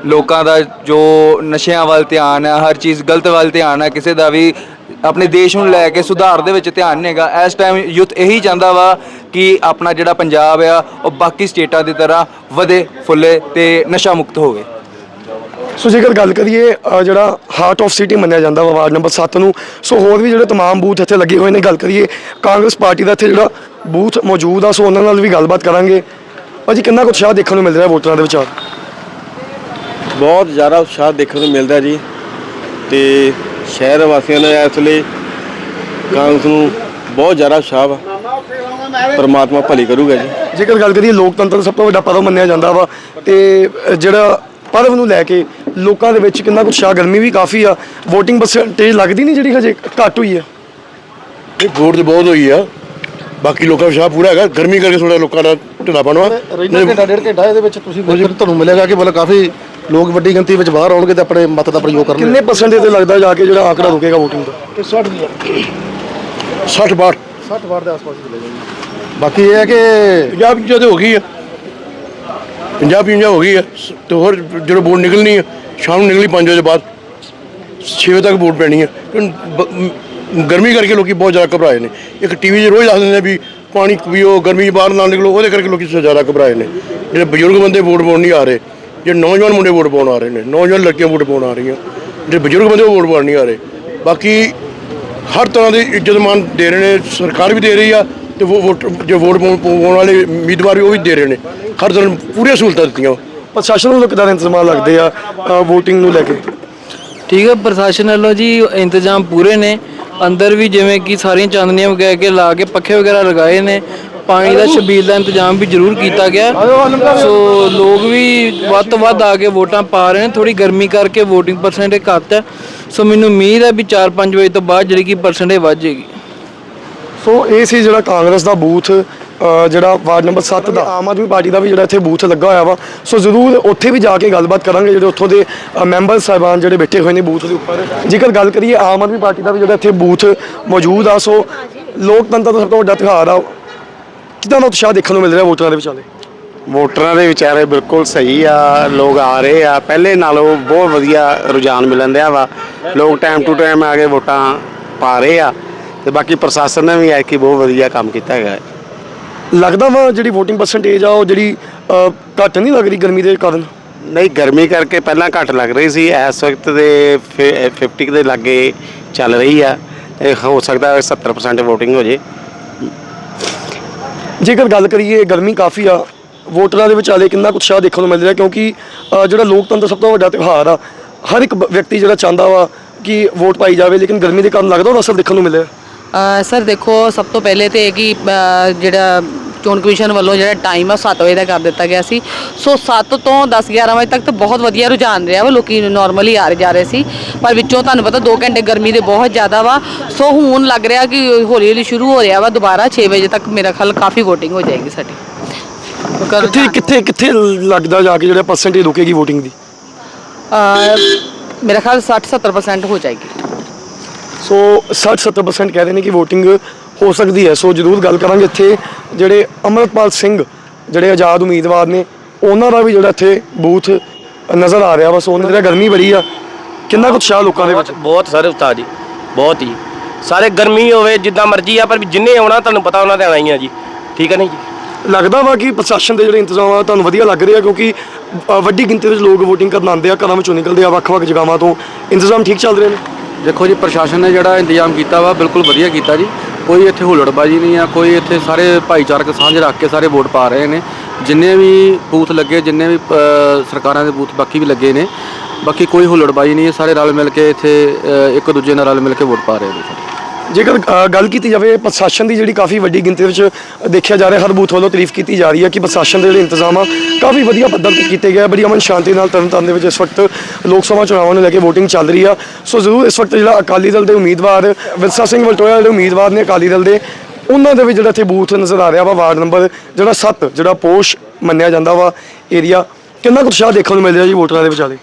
ਲੋਕਾਂ ਦਾ ਜੋ ਨਸ਼ਿਆਂ ਵੱਲ ਧਿਆਨ ਹੈ ਹਰ ਚੀਜ਼ ਗਲਤ ਵੱਲ ਧਿਆਨ ਹੈ ਕਿਸੇ ਦਾ ਵੀ ਆਪਣੇ ਦੇਸ਼ ਨੂੰ ਲੈ ਕੇ ਸੁਧਾਰ ਦੇ ਵਿੱਚ ਧਿਆਨ ਨਹੀਂ ਹੈਗਾ। ਇਸ ਟਾਈਮ ਯੂਥ ਇਹੀ ਚਾਹੁੰਦਾ ਵਾ ਕਿ ਆਪਣਾ ਜਿਹੜਾ ਪੰਜਾਬ ਆ, ਉਹ ਬਾਕੀ ਸਟੇਟਾਂ ਦੀ ਤਰ੍ਹਾਂ ਵਧੇ, ਫੁੱਲੇ ਤੇ ਨਸ਼ਾ ਮੁਕਤ ਹੋਵੇ। ਸੋ ਜੇਕਰ ਗੱਲ ਕਰੀਏ ਜਿਹੜਾ ਹਾਰਟ ਆਫ ਸਿਟੀ ਮੰਨਿਆ ਜਾਂਦਾ ਵਾ ਵਾਰਡ ਨੰਬਰ 7 ਨੂੰ ਸੋ ਹੋਰ ਵੀ ਜਿਹੜੇ ਤਮਾਮ ਬੂਥ ਇੱਥੇ ਲੱਗੇ ਹੋਏ ਨੇ ਗੱਲ ਕਰੀਏ ਕਾਂਗਰਸ ਪਾਰਟੀ ਦਾ ਇੱਥੇ ਜਿਹੜਾ ਬੂਥ ਮੌਜੂਦ ਆ ਸੋ ਉਹਨਾਂ ਨਾਲ ਵੀ ਗੱਲਬਾਤ ਕਰਾਂਗੇ। ਭਾਜੀ ਕਿੰਨਾ ਕੁ ਉਤਸ਼ਾਹ ਦੇਖਣ ਨੂੰ ਮਿਲ ਰਿਹਾ ਵੋਟਰਾਂ ਦੇ ਵਿਚਾਰ? ਬਹੁਤ ਜ਼ਿਆਦਾ ਉਤਸ਼ਾਹ ਦੇਖਣ ਨੂੰ ਮਿਲਦਾ ਜੀ। ਤੇ ਸ਼ਹਿਰ ਵਾਸੀਆਂ ਨੇ ਇਸ ਲਈ ਕਾਂਗਰਸ ਨੂੰ ਬਹੁਤ ਜ਼ਿਆਦਾ ਉਤਸ਼ਾਹ ਵਾ। ਪਰਮਾਤਮਾ ਭਲੀ ਕਰੂਗਾ ਜੀ। ਜੇਕਰ ਗੱਲ ਕਰੀਏ ਲੋਕਤੰਤਰ ਸਭ ਤੋਂ ਵੱਡਾ ਪਰਵ ਮੰਨਿਆ ਜਾਂਦਾ ਵਾ ਤੇ ਜਿਹੜਾ ਪਰਵ ਨੂੰ ਲੈ ਕੇ ਲੋਕਾਂ ਦੇ ਵਿੱਚ ਕਿੰਨਾ ਕੁ ਉਤਸ਼ਾਹ ਗਰਮੀ ਵੀ ਕਾਫੀ ਆ। VOTING ਪਰਸੈਂਟੇਜ ਲੱਗਦੀ ਨਹੀਂ ਜਿਹੜੀ ਹਜੇ ਘੱਟ ਹੋਈ ਆ। ਇਹ ਵੋਟ ਤੇ ਬਹੁਤ ਹੋਈ ਆ। ਬਾਕੀ ਲੋਕਾਂ ਦਾ ਉਤਸ਼ਾਹ ਪੂਰਾ ਹੈਗਾ। ਗਰਮੀ ਕਰਕੇ ਥੋੜਾ ਲੋਕਾਂ ਦਾ ਢਿੱਲਾ ਪਣਵਾ ਰਹਿੰਦਾ ਘੰਟਾ ਡੇਢ ਘੰਟਾ ਇਹਦੇ ਵਿੱਚ ਤੁਸੀਂ ਤੁਹਾਨੂੰ ਮਿਲੇਗਾ ਕਿ ਮਤਲਬ ਕਾਫੀ ਲੋਕ ਵੱਡੀ ਗਿਣਤੀ ਵਿੱਚ ਬਾਹਰ ਆਉਣਗੇ ਤੇ ਆਪਣੇ ਮਤ ਦਾ ਪ੍ਰਯੋਗ ਕਰਨਗੇ। ਕਿੰਨੇ ਪਰਸੈਂਟੇਜ ਤੇ ਲੱਗਦਾ ਜਾ ਕੇ ਜਿਹੜਾ ਆંકੜਾ ਰੁਕੇਗਾ VOTING ਦਾ? 60 ਦੀ 60 ਬਾਟ 60 ਵਾਰ ਦੇ ਆਸ-ਪਾਸ ਹੀ ਮਿਲੇਗਾ ਜੀ ਬਾਕੀ ਇਹ ਹੈ ਕਿ ਪੰਜਾਬ ਤੇ ਹੋ ਗਈ ਆ। ਪੰਜਾਹ ਇੰਜਾ ਹੋ ਗਈ ਆ ਸ- ਤੇ ਹੋਰ ਜਦੋਂ ਵੋਟ ਨਿਕਲਣੀ ਹੈ, ਸ਼ਾਮ ਨੂੰ ਨਿਕਲੀ 5 ਵਜੇ ਬਾਅਦ 6 ਵਜੇ ਤੱਕ ਵੋਟ ਪੈਣੀ ਹੈ। ਗਰਮੀ ਕਰਕੇ ਲੋਕੀ ਬਹੁਤ ਜ਼ਿਆਦਾ ਘਬਰਾਏ ਨੇ। ਇੱਕ ਟੀਵੀ 'ਚ ਰੋਜ਼ ਦੱਸ ਦਿੰਦੇ ਆ ਵੀ ਪਾਣੀ ਪੀਓ, ਗਰਮੀ 'ਚ ਬਾਹਰ ਨਾ ਨਿਕਲੋ, ਉਹਦੇ ਕਰਕੇ ਲੋਕੀ ਜ਼ਿਆਦਾ ਘਬਰਾਏ ਨੇ। ਜਿਹੜੇ ਬਜ਼ੁਰਗ ਬੰਦੇ ਵੋਟ ਪਾਉਣ ਨਹੀਂ ਆ ਰਹੇ, ਜਿਹੜੇ ਨੌਜਵਾਨ ਮੁੰਡੇ ਵੋਟ ਪਾਉਣ ਆ ਰਹੇ ਨੇ, ਨੌਜਵਾਨ ਲੜਕੀਆਂ ਵੋਟ ਪਾਉਣ ਆ ਰਹੀਆਂ, ਜਿਹੜੇ ਬਜ਼ੁਰਗ ਬੰਦੇ ਉਹ ਵੋਟ ਪਾਉਣ ਨਹੀਂ ਆ ਰਹੇ। ਬਾਕੀ ਹਰ ਤਰ੍ਹਾਂ ਦੀ ਇੱਜ਼ਤ ਮਾਨ ਦੇ ਰਹੇ ਨੇ, ਸਰਕਾਰ ਵੀ ਦੇ ਰਹੀ ਆ ਤੇ ਵੋ- ਵੋਟ, ਜੋ ਵੋਟ ਪਾਉਣ ਪਾਉਣ ਵਾਲੇ ਉਮੀਦਵਾਰ ਵੀ ਉਹ ਵੀ ਦੇ ਰਹੇ ਨੇ। ਹਰ ਤਰ੍ਹਾਂ ਪੂਰੀਆਂ ਸਹੂਲਤਾਂ ਦਿੱਤੀਆਂ। ਪ੍ਰਸ਼ਾਸਨ ਵੱਲੋਂ ਕਿਦਾਂ ਦੇ ਇੰਤਜ਼ਾਮ ਲੱਗਦੇ ਆ VOTING ਨੂੰ ਲੈ ਕੇ? ਠੀਕ ਹੈ ਪ੍ਰਸ਼ਾਸਨ ਵੱਲੋਂ ਜੀ ਇੰਤਜ਼ਾਮ ਪੂਰੇ ਨੇ। ਅੰਦਰ ਵੀ ਜਿਵੇਂ ਕਿ ਸਾਰੀਆਂ ਚਾਂਦਨੀਆਂ ਵਗੈਰਾ ਕੇ ਲਾ ਕੇ ਪੱਖੇ ਵਗੈਰਾ ਲਗਾਏ ਨੇ। ਪਾਣੀ ਦਾ ਛਬੀਲ ਦਾ ਇੰਤਜ਼ਾਮ ਵੀ ਜ਼ਰੂਰ ਕੀਤਾ ਗਿਆ। ਸੋ ਲੋਕ ਵੀ ਵੱਧ ਤੋਂ ਵੱਧ ਆ ਕੇ ਵੋਟਾਂ ਪਾ ਰਹੇ ਨੇ। ਥੋੜੀ ਗਰਮੀ ਕਰਕੇ VOTING ਪਰਸੈਂਟੇਜ ਘੱਟ ਹੈ। ਸੋ ਮੈਨੂੰ ਉਮੀਦ ਹੈ ਵੀ 4-5 ਵਜੇ ਤੋਂ ਬਾਅਦ ਜਿਹੜੀ ਕਿ ਪਰਸੈਂਟੇਜ ਵੱਧ ਜਾਏਗੀ। ਸੋ ਇਹ ਸੀ ਜਿਹੜਾ ਕਾਂਗਰਸ ਦਾ ਬੂਥ ਜਿਹੜਾ ਵਾਰਡ ਨੰਬਰ 7 ਦਾ। ਆਮ ਆਦਮੀ ਪਾਰਟੀ ਦਾ ਵੀ ਜਿਹੜਾ ਇੱਥੇ ਬੂਥ ਲੱਗਾ ਹੋਇਆ ਵਾ। ਸੋ ਜ਼ਰੂਰ ਉੱਥੇ ਵੀ ਜਾ ਕੇ ਗੱਲਬਾਤ ਕਰਾਂਗੇ ਜਿਹੜੇ ਉੱਥੋਂ ਦੇ ਮੈਂਬਰ ਸਾਹਿਬਾਨ ਜਿਹੜੇ ਬੈਠੇ ਹੋਏ ਨੇ ਬੂਥ ਦੇ ਉੱਪਰ। ਜੇਕਰ ਗੱਲ ਕਰੀਏ ਆਮ ਆਦਮੀ ਪਾਰਟੀ ਦਾ ਵੀ ਜਿਹੜਾ ਇੱਥੇ ਬੂਥ ਮੌਜੂਦ ਆ ਸੋ ਲੋਕਤੰਤਰ ਦਾ ਸਭ ਤੋਂ ਵੱਡਾ ਤਿਉਹਾਰ ਆ। ਕਿਦਾਂ ਦਾ ਉਤਸ਼ਾਹ ਦੇਖਣ ਨੂੰ ਮਿਲ ਰਿਹਾ ਵੋਟਰਾਂ ਦੇ ਵਿਚਾਲੇ? ਵੋਟਰਾਂ ਦੇ ਵਿਚਾਰੇ ਬਿਲਕੁਲ ਸਹੀ ਆ ਲੋਕ ਆ ਰਹੇ ਆ। ਪਹਿਲੇ ਨਾਲੋਂ ਬਹੁਤ ਵਧੀਆ ਰੁਝਾਨ ਮਿਲਣ ਦਿਆ ਵਾ। ਲੋਕ ਟਾਈਮ ਟੂ ਟਾਈਮ ਆ ਕੇ ਵੋਟਾਂ ਪਾ ਰਹੇ ਆ। ਤੇ ਬਾਕੀ ਪ੍ਰਸ਼ਾਸਨ ਨੇ ਵੀ ਐਤਕੀ ਬਹੁਤ ਵਧੀਆ ਕੰਮ ਕੀਤਾ ਹੈਗਾ। ਲੱਗਦਾ ਵਾ ਜਿਹੜੀ VOTING ਪਰਸੈਂਟੇਜ ਆ ਉਹ ਜਿਹੜੀ ਘੱਟ ਨਹੀਂ ਲੱਗ ਰਹੀ ਗਰਮੀ ਦੇ ਕਾਰਨ? ਨਹੀਂ ਗਰਮੀ ਕਰਕੇ ਪਹਿਲਾਂ ਘੱਟ ਲੱਗ ਰਹੀ ਸੀ ਇਸ ਵਕਤ ਦੇ ਫਿ- 50 ਦੇ ਲਾਗੇ ਚੱਲ ਰਹੀ ਆ ਇਹ ਹੋ ਸਕਦਾ 70% VOTING ਹੋ ਜੇ। ਜੇਕਰ ਗੱਲ ਕਰੀਏ ਗਰਮੀ ਕਾਫੀ ਆ ਵੋਟਰਾਂ ਦੇ ਵਿਚਾਲੇ ਕਿੰਨਾ ਕੁ ਉਤਸ਼ਾਹ ਦੇਖਣ ਨੂੰ ਮਿਲ ਰਿਹਾ ਕਿਉਂਕਿ ਅ, ਜਿਹੜਾ ਲੋਕਤੰਤਰ ਸਭ ਤੋਂ ਵੱਡਾ ਤਿਉਹਾਰ ਆ ਹਰ ਇੱਕ ਬ- ਵਿਅਕਤੀ ਜਿਹੜਾ ਚਾਹੁੰਦਾ ਵਾ ਕਿ ਵੋਟ ਪਾਈ ਜਾਵੇ ਲੇਕਿਨ ਗਰਮੀ ਦੇ ਕਾਰਨ ਲੱਗਦਾ ਉਹਦਾ ਅਸਰ ਦੇਖਣ ਨੂੰ ਮਿਲਿਆ। ਸਰ ਦੇਖੋ ਸਭ ਤੋਂ ਪਹਿਲੇ ਤੇ ਇਹ ਕਿ ਅ, ਜਿਹੜਾ ਚੋਣ ਕਮਿਸ਼ਨ ਵੱਲੋਂ ਜਿਹੜਾ ਟਾਈਮ ਆ 7 ਵਜੇ ਦਾ ਕਰ ਦਿੱਤਾ ਗਿਆ ਸੀ। ਸੋ 7 ਤੋਂ 10 11 ਵਜੇ ਤੱਕ ਤਾਂ ਬਹੁਤ ਵਧੀਆ ਰੁਝਾਨ ਰਿਹਾ ਵਾ ਲੋਕੀ ਨਾਰਮਲੀ ਆ ਜਾ ਰਹੇ ਸੀ। ਪਰ ਵਿੱਚੋਂ ਤੁਹਾਨੂੰ ਪਤਾ 2 ਘੰਟੇ ਗਰਮੀ ਦੇ ਬਹੁਤ ਜ਼ਿਆਦਾ ਵਾ। ਸੋ ਹੁਣ ਲੱਗ ਰਿਹਾ ਕਿ ਹੌਲੀ ਹੌਲੀ ਸ਼ੁਰੂ ਹੋ ਰਿਹਾ ਵਾ ਦੁਬਾਰਾ 6 ਵਜੇ ਤੱਕ ਮੇਰਾ ਖਿਆਲ ਕਾਫੀ VOTING ਹੋ ਜਾਏਗੀ ਸਾਡੀ। ਕਿੱਥੇ ਕਿੱਥੇ ਕਿੱਥੇ ਲੱਗਦਾ ਜਾ ਕੇ ਜਿਹੜਾ ਪਰਸੈਂਟੇਜ ਰੁਕੇਗੀ VOTING ਦੀ? ਅ, ਮੇਰਾ ਖਿਆਲ 60 70% ਹੋ ਜਾਏਗੀ। ਸੋ 60-70% ਕਹਿ ਰਹੇ ਨੇ ਕਿ VOTING ਹੋ ਸਕਦੀ ਹੈ। ਸੋ ਜ਼ਰੂਰ ਗੱਲ ਕਰਾਂਗੇ ਇੱਥੇ ਜਿਹੜੇ ਅਮਰਪਾਲ ਸਿੰਘ ਜਿਹੜੇ ਆਜ਼ਾਦ ਉਮੀਦਵਾਰ ਨੇ ਉਹਨਾਂ ਦਾ ਵੀ ਜਿਹੜਾ ਇੱਥੇ ਬੂਥ ਨਜ਼ਰ ਆ ਰਿਹਾ ਵਾ। ਸੋ ਉਹਨਾਂ ਜਿਹੜਾ ਗਰਮੀ ਬੜੀ ਆ। ਕਿੰਨਾ ਕੁ ਉਤਸ਼ਾਹ ਲੋਕਾਂ ਦੇ ਵਿੱਚ? ਬਹੁਤ ਸਾਰੇ ਉਸਤਾਦ ਜੀ ਬਹੁਤ ਹੀ। ਸਾਰੇ ਗਰਮੀ ਹੋਵੇ ਜਿੱਦਾਂ ਮਰਜ਼ੀ ਆ ਪਰ ਜਿੰਨੇ ਆਉਣਾ ਤੁਹਾਨੂੰ ਪਤਾ ਉਹਨਾਂ ਦੇ ਆਣਾ ਹੀ ਆ ਜੀ। ਠੀਕ ਹੈ ਨਹੀਂ ਜੀ? ਲੱਗਦਾ ਵਾ ਕਿ ਪ੍ਰਸ਼ਾਸਨ ਦੇ ਜਿਹੜੇ ਇੰਤਜ਼ਾਮ ਆ ਤੁਹਾਨੂੰ ਵਧੀਆ ਲੱਗ ਰਿਹਾ ਕਿਉਂਕਿ ਅ, ਵੱਡੀ ਗਿਣਤੀ ਵਿੱਚ ਲੋਕ VOTING ਕਰਨ ਆਉਂਦੇ ਆ ਘਰਾਂ ਵਿੱਚੋਂ ਨਿਕਲਦੇ ਆ ਵੱਖ-ਵੱਖ ਜਗ੍ਹਾਵਾਂ ਤੋਂ। ਇੰਤਜ਼ਾਮ ਠੀਕ ਚੱਲ ਰਹੇ ਨੇ? ਦੇਖੋ ਜੀ ਪ੍ਰਸ਼ਾਸਨ ਨੇ ਜਿਹੜਾ ਇੰਤਜ਼ਾਮ ਕੀਤਾ ਵਾ ਬਿਲਕੁਲ ਵਧੀਆ ਕੀਤਾ ਜੀ। ਕੋਈ ਇੱਥੇ ਹੁੱਲੜਬਾਜੀ ਨਹੀਂ ਆ ਕੋਈ ਇੱਥੇ ਸਾਰੇ ਭਾਈਚਾਰਕ ਸਾਂਝ ਰੱਖ ਕੇ ਸਾਰੇ ਵੋਟ ਪਾ ਰਹੇ ਨੇ। ਜਿੰਨੇ ਵੀ ਬੂਥ ਲੱਗੇ ਜਿੰਨੇ ਵੀ ਅ, ਸਰਕਾਰਾਂ ਦੇ ਬੂਥ ਬਾਕੀ ਵੀ ਲੱਗੇ ਨੇ ਬਾਕੀ ਕੋਈ ਹੁੱਲੜਬਾਜੀ ਨਹੀਂ ਹੈ। ਸਾਰੇ ਰਲ ਮਿਲ ਕੇ ਇੱਥੇ ਅ, ਇੱਕ ਦੂਜੇ ਨਾਲ ਰਲ ਮਿਲ ਕੇ ਵੋਟ ਪਾ ਰਹੇ ਨੇ। ਸਾਰੇ ਜੇਕਰ ਅ, ਗੱਲ ਕੀਤੀ ਜਾਵੇ ਪ੍ਰਸ਼ਾਸਨ ਦੀ ਜਿਹੜੀ ਕਾਫੀ ਵੱਡੀ ਗਿਣਤੀ ਵਿੱਚ ਦੇਖਿਆ ਜਾ ਰਿਹਾ ਹਰ ਬੂਥ ਵੱਲੋਂ ਤਾਰੀਫ ਕੀਤੀ ਜਾ ਰਹੀ ਹੈ ਕਿ ਪ੍ਰਸ਼ਾਸਨ ਦੇ ਜਿਹੜੇ ਇੰਤਜ਼ਾਮ ਆ ਕਾਫੀ ਵਧੀਆ ਪੱਧਰ ਤੇ ਕੀਤੇ ਗਏ ਆ। ਬੜੀ ਅਮਨ ਸ਼ਾਂਤੀ ਨਾਲ ਤਰਨਤਾਰਨ ਦੇ ਵਿੱਚ ਇਸ ਵਕਤ ਲੋਕ ਸਭਾ ਚੁਣਾਵਾਂ ਨੂੰ ਲੈ ਕੇ VOTING ਚੱਲ ਰਹੀ ਆ। ਸੋ ਜ਼ਰੂਰ ਇਸ ਵਕਤ ਜਿਹੜਾ ਅਕਾਲੀ ਦਲ ਦੇ ਉਮੀਦਵਾਰ ਵਿਰਸਾ ਸਿੰਘ ਵਲਟੋਇਆ ਜਿਹੜੇ ਉਮੀਦਵਾਰ ਨੇ ਅਕਾਲੀ ਦਲ ਦੇ ਉਹਨਾਂ ਦੇ ਵਿੱਚ ਜਿਹੜਾ ਇੱਥੇ ਬੂਥ ਨਜ਼ਰ ਆ ਰਿਹਾ ਵਾ ਵਾਰਡ ਨੰਬਰ ਜਿਹੜਾ 7 ਜਿਹੜਾ ਪੋਸ਼ ਮੰਨਿਆ ਜਾਂਦਾ ਵਾ ਏਰੀਆ ਕਿੰਨਾ ਕੁ ਉਤਸ਼ਾਹ ਦੇਖਣ ਨੂੰ ਮਿਲ ਰਿਹਾ ਜੀ ਵੋਟਰਾਂ ਦੇ ਵਿਚਾਲੇ?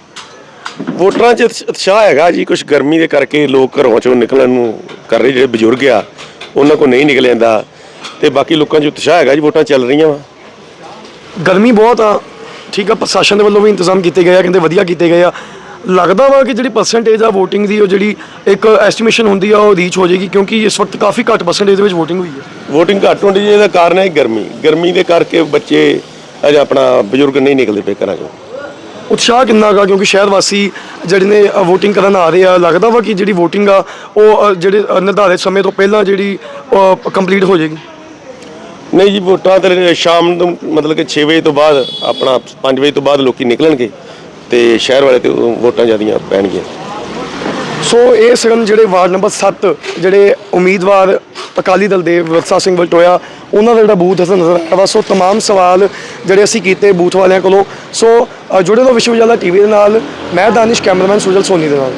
ਵੋਟਰਾਂ 'ਚ ਉਤਸ਼- ਉਤਸ਼ਾਹ ਹੈਗਾ ਜੀ ਕੁਝ ਗਰਮੀ ਦੇ ਕਰਕੇ ਲੋਕ ਘਰੋਂ ਚੋਂ ਨਿਕਲਣ ਨੂੰ ਕਰ ਰਹੇ ਜਿਹੜੇ ਬਜ਼ੁਰਗ ਆ ਉਹਨਾਂ ਕੋ ਨਹੀਂ ਨਿਕਲ ਜਾਂਦਾ। ਤੇ ਬਾਕੀ ਲੋਕਾਂ 'ਚ ਉਤਸ਼ਾਹ ਹੈਗਾ ਜੀ ਵੋਟਾਂ ਚੱਲ ਰਹੀਆਂ ਵਾ। ਗਰਮੀ ਬਹੁਤ ਆ। ਠੀਕ ਆ ਪ੍ਰਸ਼ਾਸਨ ਦੇ ਵੱਲੋਂ ਵੀ ਇੰਤਜ਼ਾਮ ਕੀਤੇ ਗਏ ਆ ਕਹਿੰਦੇ ਵਧੀਆ ਕੀਤੇ ਗਏ ਆ। ਲੱਗਦਾ ਵਾ ਕਿ ਜਿਹੜੀ ਪਰਸੈਂਟੇਜ ਆ VOTING ਦੀ ਉਹ ਜਿਹੜੀ ਇੱਕ ਐਸਟੀਮੇਸ਼ਨ ਹੁੰਦੀ ਆ ਉਹ ਰੀਚ ਹੋ ਜਾਏਗੀ ਕਿਉਂਕਿ ਇਸ ਵਕਤ ਕਾਫੀ ਘੱਟ ਪਰਸੈਂਟੇਜ ਦੇ ਵਿੱਚ VOTING ਹੋਈ ਹੈ ਵੋਟਿੰਗ ਘੱਟ ਹੋਣ ਦੀ ਇਹਦਾ ਕਾਰਨ ਹੈ ਗਰਮੀ। ਗਰਮੀ ਦੇ ਕਰਕੇ ਬੱਚੇ ਅਜ ਆਪਣਾ ਬਜ਼ੁਰਗ ਨਹੀਂ ਨਿਕਲਦੇ ਪਏ ਘਰਾਂ 'ਚੋਂ। ਉਤਸ਼ਾਹ ਕਿੰਨਾ ਗਾ ਕਿਉਂਕਿ ਸ਼ਹਿਰ ਵਾਸੀ ਜਿਹੜੇ ਨੇ ਵੋਟਿੰਗ ਕਰਨ ਆ ਰਹੇ ਆ, ਲੱਗਦਾ ਵਾ ਕਿ ਜਿਹੜੀ ਵੋਟਿੰਗ ਆ, ਉਹ ਜਿਹੜੇ ਨਿਰਧਾਰਿਤ ਸਮੇਂ ਤੋਂ ਪਹਿਲਾਂ ਜਿਹੜੀ ਕੰਪਲੀਟ ਹੋ ਜਾਏਗੀ? ਨਹੀਂ ਜੀ, ਵੋਟਾਂ ਤੇ ਸ਼ਾਮ ਨੂੰ, ਮਤਲਬ ਕਿ 6 ਵਜੇ ਤੋਂ ਬਾਅਦ, ਆਪਣਾ 5 ਵਜੇ ਤੋਂ ਬਾਅਦ ਲੋਕੀ ਨਿਕਲਣਗੇ ਤੇ ਸ਼ਹਿਰ ਵਾਲੇ ਤੇ ਵੋਟਾਂ ਜ਼ਿਆਦੀਆਂ ਪੈਣਗੀਆਂ। ਸੋ ਇਹ ਸਨ ਜਿਹੜੇ ਵਾਰਡ ਨੰਬਰ 7 ਜਿਹੜੇ ਉਮੀਦਵਾਰ ਅਕਾਲੀ ਦਲ ਦੇ ਵਿਰਸਾ ਸਿੰਘ ਵਲਟੋਇਆ ਉਹਨਾਂ ਦਾ ਜਿਹੜਾ ਬੂਥ ਅਸਰ ਨਜ਼ਰ ਆਇਆ ਵਾ ਸੋ तमाम ਸਵਾਲ ਜਿਹੜੇ ਅਸੀਂ ਕੀਤੇ ਬੂਥ ਵਾਲਿਆਂ ਕੋਲੋਂ ਸੋ ਅ, ਜੁੜੇ ਰਹੋ ਵਿਸ਼ਵ ਵਿਦਿਆਲਾ ਟੀਵੀ ਦੇ ਨਾਲ ਮੈਂ ਦਾਨਿਸ਼ ਕੈਮਰਾਮੈਨ ਸੁਜਲ ਸੋਨੀ ਦੇ ਨਾਲ